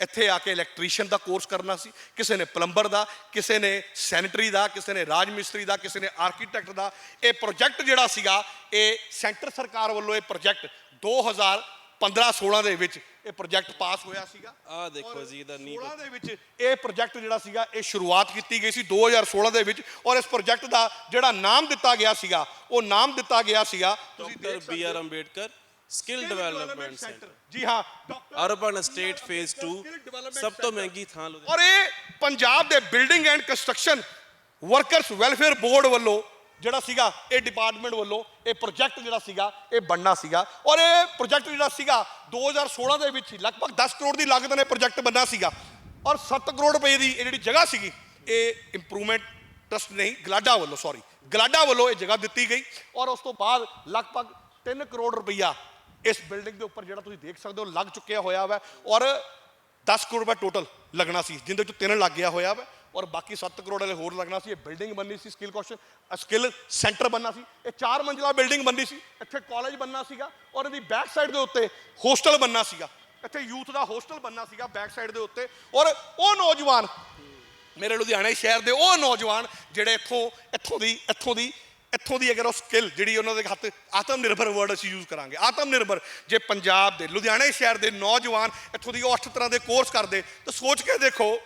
ਇੱਥੇ ਆ ਕੇ ਇਲੈਕਟ੍ਰੀਸ਼ੀਅਨ ਦਾ ਕੋਰਸ ਕਰਨਾ ਸੀ ਕਿਸੇ ਨੇ ਪਲੰਬਰ ਦਾ ਕਿਸੇ ਨੇ ਸੈਨੇਟਰੀ ਦਾ ਕਿਸੇ ਨੇ ਰਾਜ ਮਿਸਤਰੀ ਦਾ ਕਿਸੇ ਨੇ ਆਰਕੀਟੈਕਟ ਦਾ ਇਹ ਪ੍ਰੋਜੈਕਟ ਜਿਹੜਾ ਸੀਗਾ ਇਹ ਸੈਂਟਰ ਸਰਕਾਰ ਵੱਲੋਂ ਇਹ ਪ੍ਰੋਜੈਕਟ 2015-16 ਦੇ ਵਿੱਚ ਇਹ ਪ੍ਰੋਜੈਕਟ ਪਾਸ ਹੋਇਆ ਸੀਗਾ। ਆਹ ਦੇਖੋ ਜੀ ਇਹਦਾ ਨੀਂਹ 16 ਦੇ ਵਿੱਚ ਇਹ ਪ੍ਰੋਜੈਕਟ ਜਿਹੜਾ ਸੀਗਾ ਇਹ ਸ਼ੁਰੂਆਤ ਕੀਤੀ ਗਈ ਸੀ 2016 ਦੇ ਵਿੱਚ ਔਰ ਇਸ ਪ੍ਰੋਜੈਕਟ ਦਾ ਜਿਹੜਾ ਨਾਮ ਦਿੱਤਾ ਗਿਆ ਸੀਗਾ ਉਹ ਨਾਮ ਦਿੱਤਾ ਗਿਆ ਸੀਗਾ ਤੁਸੀਂ B R Ambedkar. Skill development centre ਜੀ ਹਾਂ ਅਰਬਨ ਸਟੇਟ ਫੇਜ਼ 2 ਸਭ ਤੋਂ ਮਹਿੰਗੀ ਥਾਂ ਲੁਧਿਆਣਾ ਔਰ ਇਹ ਪੰਜਾਬ ਦੇ building and construction workers welfare board ਵੱਲੋਂ ਜਿਹੜਾ ਸੀਗਾ ਇਹ ਡਿਪਾਰਟਮੈਂਟ ਵੱਲੋਂ ਇਹ ਪ੍ਰੋਜੈਕਟ ਜਿਹੜਾ ਸੀਗਾ ਇਹ ਬਣਨਾ ਸੀਗਾ ਔਰ ਇਹ ਪ੍ਰੋਜੈਕਟ ਜਿਹੜਾ ਸੀਗਾ 2016 ਦੇ ਵਿੱਚ ਹੀ ਲਗਭਗ 10 ਕਰੋੜ ਦੀ ਲਾਗਤ ਨਾਲ ਪ੍ਰੋਜੈਕਟ ਬਣਨਾ ਸੀਗਾ ਔਰ 7 ਕਰੋੜ ਰੁਪਏ ਦੀ ਇਹ ਜਿਹੜੀ ਜਗ੍ਹਾ ਸੀਗੀ ਇਹ ਇੰਪਰੂਵਮੈਂਟ ਟਰਸਟ ਨਹੀਂ ਗਲਾਡਾ ਵੱਲੋਂ ਸੌਰੀ ਗਲਾਡਾ ਵੱਲੋਂ ਇਹ ਜਗ੍ਹਾ ਦਿੱਤੀ ਗਈ ਔਰ ਉਸ ਤੋਂ ਬਾਅਦ ਲਗਭਗ 3 ਕਰੋੜ ਰੁਪਈਆ ਇਸ ਬਿਲਡਿੰਗ ਦੇ ਉੱਪਰ ਜਿਹੜਾ ਤੁਸੀਂ ਦੇਖ ਸਕਦੇ ਹੋ ਲੱਗ ਚੁੱਕਿਆ ਹੋਇਆ ਵਾ ਔਰ 10 ਕਰੋੜ ਰੁਪਏ ਟੋਟਲ ਲੱਗਣਾ ਸੀ ਜਿੰਦੇ ਚੋਂ ਤਿੰਨ ਲੱਗ ਗਿਆ ਹੋਇਆ ਵਾ ਔਰ ਬਾਕੀ 7 ਕਰੋੜ ਵਾਲੇ ਹੋਰ ਲੱਗਣਾ ਸੀ, ਇਹ ਬਿਲਡਿੰਗ ਬਣਨੀ ਸੀ ਸਕਿੱਲ ਕੁਐਸਚਨ ਸਕਿੱਲ ਸੈਂਟਰ ਬਣਨਾ ਸੀ, ਇਹ ਚਾਰ ਮੰਜ਼ਿਲਾ ਬਿਲਡਿੰਗ ਬਣਨੀ ਸੀ, ਇੱਥੇ ਕਾਲਜ ਬਣਨਾ ਸੀਗਾ ਔਰ ਇਹਦੀ ਬੈਕ ਸਾਈਡ ਦੇ ਉੱਤੇ ਹੋਸਟਲ ਬਣਨਾ ਸੀਗਾ, ਇੱਥੇ ਯੂਥ ਦਾ ਹੋਸਟਲ ਬਣਨਾ ਸੀਗਾ ਬੈਕ ਸਾਈਡ ਦੇ ਉੱਤੇ ਔਰ ਉਹ ਨੌਜਵਾਨ ਮੇਰੇ ਲੁਧਿਆਣੇ ਸ਼ਹਿਰ ਦੇ ਉਹ ਨੌਜਵਾਨ ਜਿਹੜੇ ਇੱਥੋਂ ਇੱਥੋਂ ਦੀ ਇੱਥੋਂ ਦੀ ਇੱਥੋਂ ਦੀ ਅਗਰ ਉਹ ਸਕਿੱਲ ਜਿਹੜੀ ਉਹਨਾਂ ਦੇ ਹੱਥ ਆਤਮ ਨਿਰਭਰ ਵਰਡ ਅਸੀਂ ਯੂਜ਼ ਕਰਾਂਗੇ ਆਤਮ ਨਿਰਭਰ ਜੇ ਪੰਜਾਬ ਦੇ, ਲੁਧਿਆਣੇ ਸ਼ਹਿਰ ਦੇ ਨੌਜਵਾਨ ਇੱਥੋਂ ਦੀ ਉਹ ਅੱਠ ਤਰ੍ਹਾਂ ਦੇ ਕੋਰਸ ਕਰਦੇ, ਤਾਂ ਸੋਚ ਕੇ ਦੇਖੋ,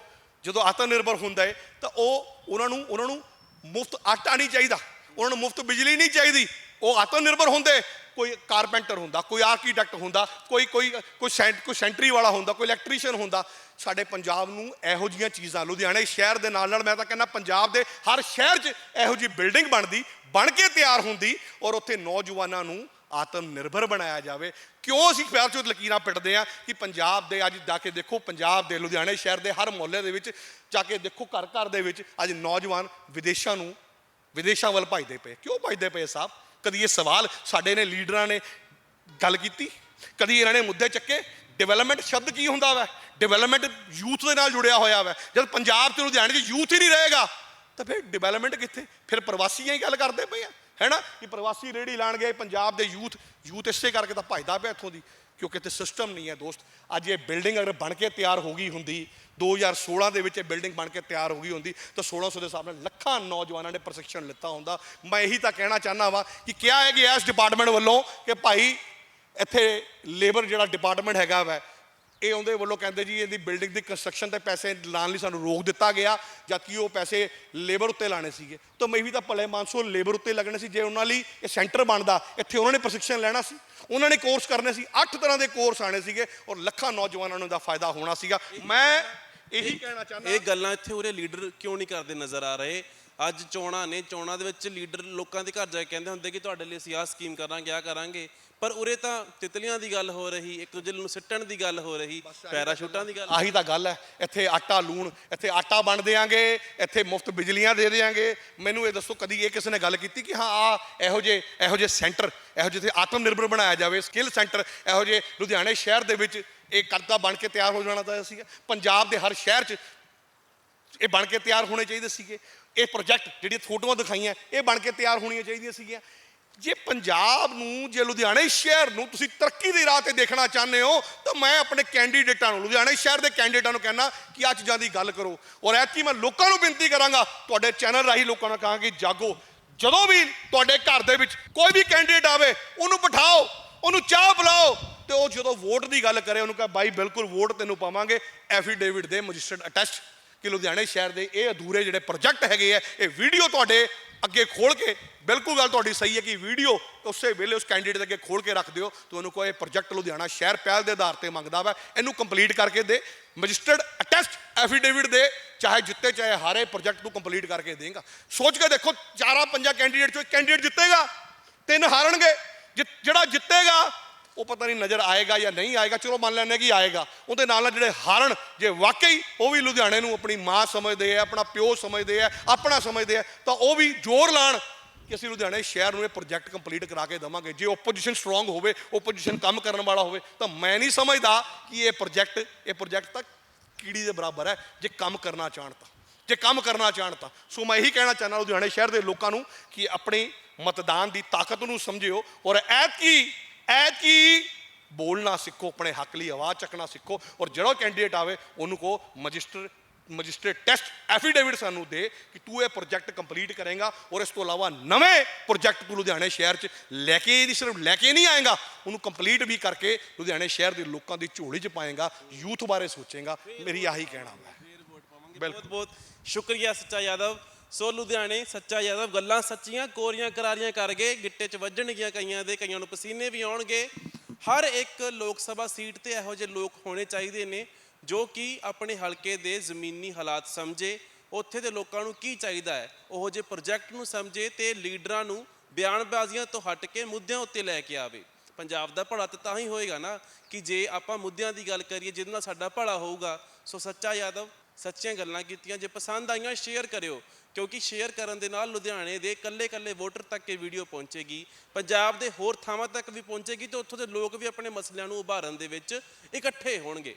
ਜਦੋਂ ਆਤਮ ਨਿਰਭਰ ਹੁੰਦਾ ਹੈ ਤਾਂ ਉਹ ਉਹਨਾਂ ਨੂੰ ਉਹਨਾਂ ਨੂੰ ਮੁਫਤ ਆਟਾ ਨਹੀਂ ਚਾਹੀਦਾ, ਉਹਨਾਂ ਨੂੰ ਮੁਫਤ ਬਿਜਲੀ ਨਹੀਂ ਚਾਹੀਦੀ। ਉਹ ਆਤਮ ਨਿਰਭਰ ਹੁੰਦੇ, ਕੋਈ ਕਾਰਪੈਂਟਰ ਹੁੰਦਾ, ਕੋਈ ਆਰਕੀਟੈਕਟ ਹੁੰਦਾ, ਕੋਈ ਕੋਈ ਕੋਈ ਸੈਂਟ ਕੋਈ ਸੈਂਟਰੀ ਵਾਲਾ ਹੁੰਦਾ, ਕੋਈ ਇਲੈਕਟ੍ਰੀਸ਼ੀਅਨ ਹੁੰਦਾ। ਸਾਡੇ ਪੰਜਾਬ ਨੂੰ ਇਹੋ ਜੀਆਂ ਚੀਜ਼ਾਂ, ਲੁਧਿਆਣੇ ਸ਼ਹਿਰ ਦੇ ਨਾਲ ਨਾਲ ਮੈਂ ਤਾਂ ਕਹਿੰਦਾ ਪੰਜਾਬ ਦੇ ਹਰ ਸ਼ਹਿਰ 'ਚ ਇਹੋ ਜੀ ਬਿਲਡਿੰਗ ਬਣਦੀ ਬਣ ਕੇ ਤਿਆਰ ਹੁੰਦੀ ਔਰ ਉੱਥੇ ਨੌਜਵਾਨਾਂ ਨੂੰ ਆਤਮ ਨਿਰਭਰ ਬਣਾਇਆ ਜਾਵੇ। ਕਿਉਂ ਅਸੀਂ ਪਿਆਰ ਚੋਂ ਲਕੀਰਾਂ ਪਿੱਟਦੇ ਆ ਕਿ ਪੰਜਾਬ ਦੇ ਅੱਜ ਜਾ ਕੇ ਦੇਖੋ, ਪੰਜਾਬ ਦੇ ਲੁਧਿਆਣੇ ਸ਼ਹਿਰ ਦੇ ਹਰ ਮੁਹੱਲੇ ਦੇ ਵਿੱਚ ਜਾ ਕੇ ਦੇਖੋ, ਘਰ ਘਰ ਦੇ ਵਿੱਚ ਅੱਜ ਨੌਜਵਾਨ ਵਿਦੇਸ਼ਾਂ ਨੂੰ, ਵਿਦੇਸ਼ਾਂ ਵੱਲ ਭਜਦੇ ਪਏ। ਕਿਉਂ ਭਜਦੇ ਪਏ ਸਾਹਿਬ? ਕਦੀ ਇਹ ਸਵਾਲ ਸਾਡੇ ਨੇ ਲੀਡਰਾਂ ਨੇ ਗੱਲ ਕੀਤੀ? ਕਦੀ ਇਹਨਾਂ ਨੇ ਮੁੱਦੇ ਚੱਕੇ? ਡਿਵੈਲਪਮੈਂਟ ਸ਼ਬਦ ਕੀ ਹੁੰਦਾ ਵੈ? ਡਿਵੈਲਪਮੈਂਟ ਯੂਥ ਦੇ ਨਾਲ ਜੁੜਿਆ ਹੋਇਆ ਵੈ। ਜਦ ਪੰਜਾਬ ਤੇ ਲੁਧਿਆਣੇ 'ਚ ਯੂਥ ਹੀ ਨਹੀਂ ਰਹੇਗਾ ਤਾਂ ਫਿਰ ਡਿਵੈਲਪਮੈਂਟ ਕਿੱਥੇ? ਫਿਰ ਪ੍ਰਵਾਸੀਆਂ ਹੀ ਗੱਲ ਕਰਦੇ ਪਏ ਆ ਹੈਨਾ ਕਿ ਪ੍ਰਵਾਸੀ ਰੇੜੀ ਲਾਣ ਗਏ, ਪੰਜਾਬ ਦੇ ਯੂਥ ਯੂਥ ਇਸੇ ਕਰਕੇ ਤਾਂ ਭਜਦਾ ਪਿਆ ਇੱਥੋਂ ਦੀ, ਕਿਉਂਕਿ ਇੱਥੇ ਸਿਸਟਮ ਨਹੀਂ ਹੈ ਦੋਸਤ। ਅੱਜ ਇਹ ਬਿਲਡਿੰਗ ਅਗਰ ਬਣ ਕੇ ਤਿਆਰ ਹੋ ਗਈ ਹੁੰਦੀ 2016 ਦੇ ਵਿੱਚ ਇਹ ਬਿਲਡਿੰਗ ਬਣ ਕੇ ਤਿਆਰ ਹੋ ਗਈ ਹੁੰਦੀ, ਤਾਂ 1600 ਦੇ ਹਿਸਾਬ ਨਾਲ ਲੱਖਾਂ ਨੌਜਵਾਨਾਂ ਨੇ ਪ੍ਰਸ਼ਿਕਸ਼ਣ ਲਿੱਤਾ ਹੁੰਦਾ। ਮੈਂ ਇਹੀ ਤਾਂ ਕਹਿਣਾ ਚਾਹੁੰਦਾ ਵਾਂ ਕਿ ਕਿਹਾ ਹੈ ਕਿ ਇਸ ਡਿਪਾਰਟਮੈਂਟ ਵੱਲੋਂ ਕਿ ਭਾਈ ਇੱਥੇ ਲੇਬਰ ਜਿਹੜਾ ਡਿਪਾਰਟਮੈਂਟ ਹੈਗਾ ਵਾ ਇਹ ਉਹਦੇ ਵੱਲੋਂ ਕਹਿੰਦੇ ਜੀ ਇਹਦੀ ਬਿਲਡਿੰਗ ਦੀ ਕੰਸਟਰਕਸ਼ਨ ਤੇ ਪੈਸੇ ਲਾਉਣ ਲਈ ਸਾਨੂੰ ਰੋਕ ਦਿੱਤਾ ਗਿਆ ਜਦਕਿ ਉਹ ਪੈਸੇ ਲੇਬਰ ਉੱਤੇ ਲਾਣੇ ਸੀਗੇ। ਤਾਂ ਮੈਂ ਵੀ ਤਾਂ ਭਲੇ ਮਾਨਸੋ ਲੇਬਰ ਉੱਤੇ ਲੱਗਣੇ ਸੀ, ਜੇ ਉਹਨਾਂ ਲਈ ਇਹ ਸੈਂਟਰ ਬਣਦਾ, ਇੱਥੇ ਉਹਨਾਂ ਨੇ ਪ੍ਰਸ਼ਿਕਸ਼ਣ ਲੈਣਾ ਸੀ, ਉਹਨਾਂ ਨੇ ਕੋਰਸ ਕਰਨੇ ਸੀ, ਅੱਠ ਤਰ੍ਹਾਂ ਦੇ ਕੋਰਸ ਆਣੇ ਸੀਗੇ ਔਰ ਲੱਖਾਂ ਨੌਜਵਾਨਾਂ ਨੂੰ ਇਹਦਾ ਫਾਇਦਾ ਹੋਣਾ ਸੀਗਾ। ਮੈਂ ਇਹੀ ਕਹਿਣਾ ਚਾਹੁੰਦਾ ਇਹ ਗੱਲਾਂ ਇੱਥੇ ਉਰੇ ਲੀਡਰ ਕਿਉਂ ਨਹੀਂ ਕਰਦੇ ਨਜ਼ਰ ਆ ਰਹੇ? ਅੱਜ ਚੋਣਾਂ ਨੇ ਚੋਣਾਂ ਦੇ ਵਿੱਚ ਲੀਡਰ ਲੋਕਾਂ ਦੇ ਘਰ ਜਾ ਕੇ ਕਹਿੰਦੇ ਹੁੰਦੇ ਕਿ ਤੁਹਾਡੇ ਲਈ ਅਸੀਂ ਆਹ ਸਕੀਮ ਕਰਾਂਗੇ ਆ ਕਰਾਂਗੇ। ਪਰ ਉਰੇ ਤਾਂ ਤਿਤਲੀਆਂ ਦੀ ਗੱਲ ਹੋ ਰਹੀ ਇੱਕ ਦੂਜੇ ਨੂੰ ਸਿੱਟਣ ਦੀ ਗੱਲ ਹੋ ਰਹੀ ਪੈਰਾਸ਼ੂਟਾਂ ਦੀ ਗੱਲ। ਆਹੀ ਤਾਂ ਗੱਲ ਹੈ ਇੱਥੇ ਆਟਾ ਲੂਣ ਇੱਥੇ ਆਟਾ ਵੰਡ ਦਿਆਂਗੇ ਇੱਥੇ ਮੁਫਤ ਬਿਜਲੀਆਂ ਦੇ ਦਿਆਂਗੇ। ਮੈਨੂੰ ਇਹ ਦੱਸੋ ਕਦੀ ਇਹ ਕਿਸੇ ਨੇ ਗੱਲ ਕੀਤੀ ਕਿ ਹਾਂ ਆ ਇਹੋ ਜੇ ਇਹੋ ਜੇ ਸੈਂਟਰ ਇਹੋ ਜਿਹੇ ਆਤਮ ਨਿਰਭਰ ਬਣਾਇਆ ਜਾਵੇ ਸਕਿੱਲ ਸੈਂਟਰ ਇਹੋ ਜੇ ਲੁਧਿਆਣੇ ਸ਼ਹਿਰ ਦੇ ਵਿੱਚ ਇਹ ਕਰਤਾ ਬਣ ਕੇ ਤਿਆਰ ਹੋ ਜਾਣਾ ਤਾਂ ਸੀਗਾ। ਪੰਜਾਬ ਦੇ ਹਰ ਸ਼ਹਿਰ 'ਚ ਇਹ ਬਣ ਕੇ ਤਿਆਰ ਹੋਣੇ ਚਾਹੀਦੇ ਸੀਗੇ। ਇਹ ਪ੍ਰੋਜੈਕਟ ਜਿਹੜੀਆਂ ਫੋਟੋਆਂ ਦਿਖਾਈਆਂ, ਇਹ ਬਣ ਕੇ ਤਿਆਰ ਹੋਣੀਆਂ ਚਾਹੀਦੀਆਂ ਸੀਗੀਆਂ। ਜੇ ਪੰਜਾਬ ਨੂੰ, ਜੇ ਲੁਧਿਆਣੇ ਸ਼ਹਿਰ ਨੂੰ ਤੁਸੀਂ ਤਰੱਕੀ ਦੀ ਰਾਹ ਤੇ ਦੇਖਣਾ ਚਾਹੁੰਦੇ ਹੋ, ਤਾਂ ਮੈਂ ਆਪਣੇ ਕੈਂਡੀਡੇਟਾਂ ਨੂੰ, ਲੁਧਿਆਣੇ ਸ਼ਹਿਰ ਦੇ ਕੈਂਡੀਡੇਟਾਂ ਨੂੰ ਕਹਿਣਾ ਕਿ ਆ ਚੀਜ਼ਾਂ ਦੀ ਗੱਲ ਕਰੋ। ਔਰ ਐਤਕੀ ਮੈਂ ਲੋਕਾਂ ਨੂੰ ਬੇਨਤੀ ਕਰਾਂਗਾ, ਤੁਹਾਡੇ ਚੈਨਲ ਰਾਹੀਂ ਲੋਕਾਂ ਨੂੰ ਕਹਾਂਗਾ ਕਿ ਜਾਗੋ। ਜਦੋਂ ਵੀ ਤੁਹਾਡੇ ਘਰ ਦੇ ਵਿੱਚ ਕੋਈ ਵੀ ਕੈਂਡੀਡੇਟ ਆਵੇ, ਉਹਨੂੰ ਬਿਠਾਓ, ਉਹਨੂੰ ਚਾਹ ਪਿਲਾਓ ਤੇ ਉਹ ਜਦੋਂ ਵੋਟ ਦੀ ਗੱਲ ਕਰੇ, ਉਹਨੂੰ ਕਹੇ, ਬਾਈ, ਬਿਲਕੁਲ ਵੋਟ ਤੈਨੂੰ ਪਾਵਾਂਗੇ। ਐਫੀਡੇਵਿਟ ਦੇ ਮਜਿਸਟਰੇਟ ਅਟੈਸਟ ਕਿ ਲੁਧਿਆਣੇ ਸ਼ਹਿਰ ਦੇ ਇਹ ਅਧੂਰੇ ਜਿਹੜੇ ਪ੍ਰੋਜੈਕਟ ਹੈਗੇ ਆ, ਇਹ ਵੀਡੀਓ ਤੁਹਾਡੇ ਅੱਗੇ ਖੋਲ ਕੇ, ਬਿਲਕੁਲ ਗੱਲ ਤੁਹਾਡੀ ਸਹੀ ਹੈ ਕਿ ਵੀਡੀਓ ਉਸੇ ਵੇਲੇ ਉਸ ਕੈਂਡੀਡੇਟ ਅੱਗੇ ਖੋਲ ਕੇ ਰੱਖ ਦਿਓ। ਤੁਹਾਨੂੰ ਕੋਈ ਪ੍ਰੋਜੈਕਟ ਲੁਧਿਆਣਾ ਸ਼ਹਿਰ ਪਹਿਲ ਦੇ ਆਧਾਰ ਤੇ ਮੰਗਦਾ ਵਾ, ਇਹਨੂੰ ਕੰਪਲੀਟ ਕਰਕੇ ਦੇ ਮਜਿਸਟਰਡ ਅਟੈਸਟ ਐਫੀਡੇਵਿਟ ਦੇ, ਚਾਹੇ ਜਿੱਤੇ ਚਾਹੇ ਹਾਰੇ, ਪ੍ਰੋਜੈਕਟ ਨੂੰ ਕੰਪਲੀਟ ਕਰਕੇ ਦੇਗਾ। ਸੋਚ ਕੇ ਦੇਖੋ, ਚਾਰਾਂ ਪੰਜਾਂ ਕੈਂਡੀਡੇਟ ਚੋਂ ਇੱਕ ਕੈਂਡੀਡੇਟ ਜਿੱਤੇਗਾ, ਤਿੰਨ ਹਾਰਨਗੇ, ਜਿ- ਜਿਹੜਾ ਜਿੱਤੇਗਾ ਉਹ ਪਤਾ ਨਹੀਂ ਨਜ਼ਰ ਆਏਗਾ ਜਾਂ ਨਹੀਂ ਆਏਗਾ, ਚਲੋ ਮੰਨ ਲੈਂਦੇ ਕਿ ਆਏਗਾ। ਉਹਦੇ ਨਾਲ ਨਾਲ ਜਿਹੜੇ ਹਾਰਨ, ਜੇ ਵਾਕਈ ਉਹ ਵੀ ਲੁਧਿਆਣੇ ਨੂੰ ਆਪਣੀ ਮਾਂ ਸਮਝਦੇ ਆ, ਆਪਣਾ ਪਿਓ ਸਮਝਦੇ ਆ, ਆਪਣਾ ਸਮਝਦੇ ਆ, ਤਾਂ ਉਹ ਵੀ ਜ਼ੋਰ ਲਾਣ ਕਿ ਅਸੀਂ ਲੁਧਿਆਣੇ ਸ਼ਹਿਰ ਨੂੰ ਇਹ ਪ੍ਰੋਜੈਕਟ ਕੰਪਲੀਟ ਕਰਾ ਕੇ ਦੇਵਾਂਗੇ। ਜੇ ਓਪੋਜੀਸ਼ਨ ਸਟਰੋਂਗ ਹੋਵੇ ਓਪੋਜੀਸ਼ਨ ਕੰਮ ਕਰਨ ਵਾਲਾ ਹੋਵੇ, ਤਾਂ ਮੈਂ ਨਹੀਂ ਸਮਝਦਾ ਕਿ ਇਹ ਪ੍ਰੋਜੈਕਟ ਇਹ ਪ੍ਰੋਜੈਕਟ ਤਾਂ ਕੀੜੀ ਦੇ ਬਰਾਬਰ ਹੈ, ਜੇ ਕੰਮ ਕਰਨਾ ਚਾਹਣ ਤਾਂ। ਜੇ ਕੰਮ ਕਰਨਾ ਚਾਹਣ ਤਾਂ। ਸੋ ਮੈਂ ਇਹੀ ਕਹਿਣਾ ਚਾਹੁੰਦਾ ਲੁਧਿਆਣੇ ਸ਼ਹਿਰ ਦੇ ਲੋਕਾਂ ਨੂੰ ਕਿ ਆਪਣੀ ਮਤਦਾਨ ਦੀ ਤਾਕਤ ਨੂੰ ਸਮਝਿਓ ਔਰ ਐਤਕੀ ਐਤਕੀ ਬੋਲਣਾ ਸਿੱਖੋ, ਆਪਣੇ ਹੱਕ ਲਈ ਆਵਾਜ਼ ਚੱਕਣਾ ਸਿੱਖੋ ਔਰ ਜਿਹੜਾ ਕੈਂਡੀਡੇਟ ਆਵੇ, ਉਹਨੂੰ ਕੋ ਮਜਿਸਟਰ ਮਜਿਸਟਰੇਟ ਟੈਸਟ ਐਫੀਡੇਵਿਟ ਸਾਨੂੰ ਦੇ ਕਿ ਤੂੰ ਇਹ ਪ੍ਰੋਜੈਕਟ ਕੰਪਲੀਟ ਕਰੇਗਾ ਔਰ ਇਸ ਤੋਂ ਇਲਾਵਾ ਨਵੇਂ ਪ੍ਰੋਜੈਕਟ ਤੂੰ ਲੁਧਿਆਣੇ ਸ਼ਹਿਰ 'ਚ ਲੈ ਕੇ ਨਹੀਂ ਸਿਰਫ ਲੈ ਕੇ ਨਹੀਂ ਆਏਗਾ, ਉਹਨੂੰ ਕੰਪਲੀਟ ਵੀ ਕਰਕੇ ਲੁਧਿਆਣੇ ਸ਼ਹਿਰ ਦੇ ਲੋਕਾਂ ਦੀ ਝੋਲੀ 'ਚ ਪਾਏਗਾ, ਯੂਥ ਬਾਰੇ ਸੋਚੇਗਾ। ਮੇਰੀ ਆਹੀ ਕਹਿਣਾ ਹੈ ਬਹੁਤ ਬਹੁਤ ਸ਼ੁਕਰੀਆ ਸੱਚਾ ਯਾਦਵ। ਸੋ ਲੁਧਿਆਣੇ ਸੱਚਾ ਯਾਦਵ ਗੱਲਾਂ ਸੱਚੀਆਂ, ਕੋਰੀਆਂ ਕਰਾਰੀਆਂ ਕਰ ਗਏ ਗਿੱਟੇ 'ਚ ਵੱਜਣਗੀਆਂ ਕਈਆਂ ਦੇ, ਕਈਆਂ ਨੂੰ ਪਸੀਨੇ ਵੀ ਆਉਣਗੇ। ਹਰ ਇੱਕ ਲੋਕ ਸਭਾ ਸੀਟ ਤੇ ਇਹੋ ਜਿਹੇ ਲੋਕ ਹੋਣੇ ਚਾਹੀਦੇ ਨੇ ਜੋ ਕਿ ਆਪਣੇ ਹਲਕੇ ਦੇ ਜ਼ਮੀਨੀ ਹਾਲਾਤ ਸਮਝੇ। ਉੱਥੇ ਦੇ ਲੋਕਾਂ ਨੂੰ ਕੀ ਚਾਹੀਦਾ ਹੈ? ਉਹੋ ਜਿਹੇ ਪ੍ਰੋਜੈਕਟ ਨੂੰ ਸਮਝੇ ਤੇ ਲੀਡਰਾਂ ਨੂੰ ਬਿਆਨਬਾਜ਼ੀਆਂ ਤੋਂ ਹਟ ਕੇ ਮੁੱਦਿਆਂ ਉੱਤੇ ਲੈ ਕੇ ਆਵੇ। ਪੰਜਾਬ ਦਾ ਭਲਾ ਤਾਂ ਹੀ ਹੋਏਗਾ ਨਾ ਕਿ ਜੇ ਆਪਾਂ ਮੁੱਦਿਆਂ ਦੀ ਗੱਲ ਕਰੀਏ, ਜਿਹਦੇ ਨਾਲ ਸਾਡਾ ਭਲਾ ਹੋਊਗਾ। ਸੋ ਸੱਚਾ ਯਾਦਵ ਸੱਚੀਆਂ ਗੱਲਾਂ ਕੀਤੀਆਂ। ਜੇ ਪਸੰਦ ਆਈਆਂ ਸ਼ੇਅਰ ਕਰਿਓ। ਕਿਉਂਕਿ ਸ਼ੇਅਰ ਕਰਨ ਦੇ ਨਾਲ ਲੁਧਿਆਣੇ ਦੇ ਕੱਲੇ-ਕੱਲੇ ਵੋਟਰ ਤੱਕ ਇਹ ਵੀਡੀਓ ਪਹੁੰਚੇਗੀ, ਪੰਜਾਬ ਦੇ ਹੋਰ ਥਾਵਾਂ ਤੱਕ ਵੀ ਪਹੁੰਚੇਗੀ ਤੇ ਉੱਥੋਂ ਦੇ ਲੋਕ ਵੀ ਆਪਣੇ ਮਸਲਿਆਂ ਨੂੰ ਉਭਾਰਨ ਦੇ ਵਿੱਚ ਇਕੱਠੇ ਹੋਣਗੇ।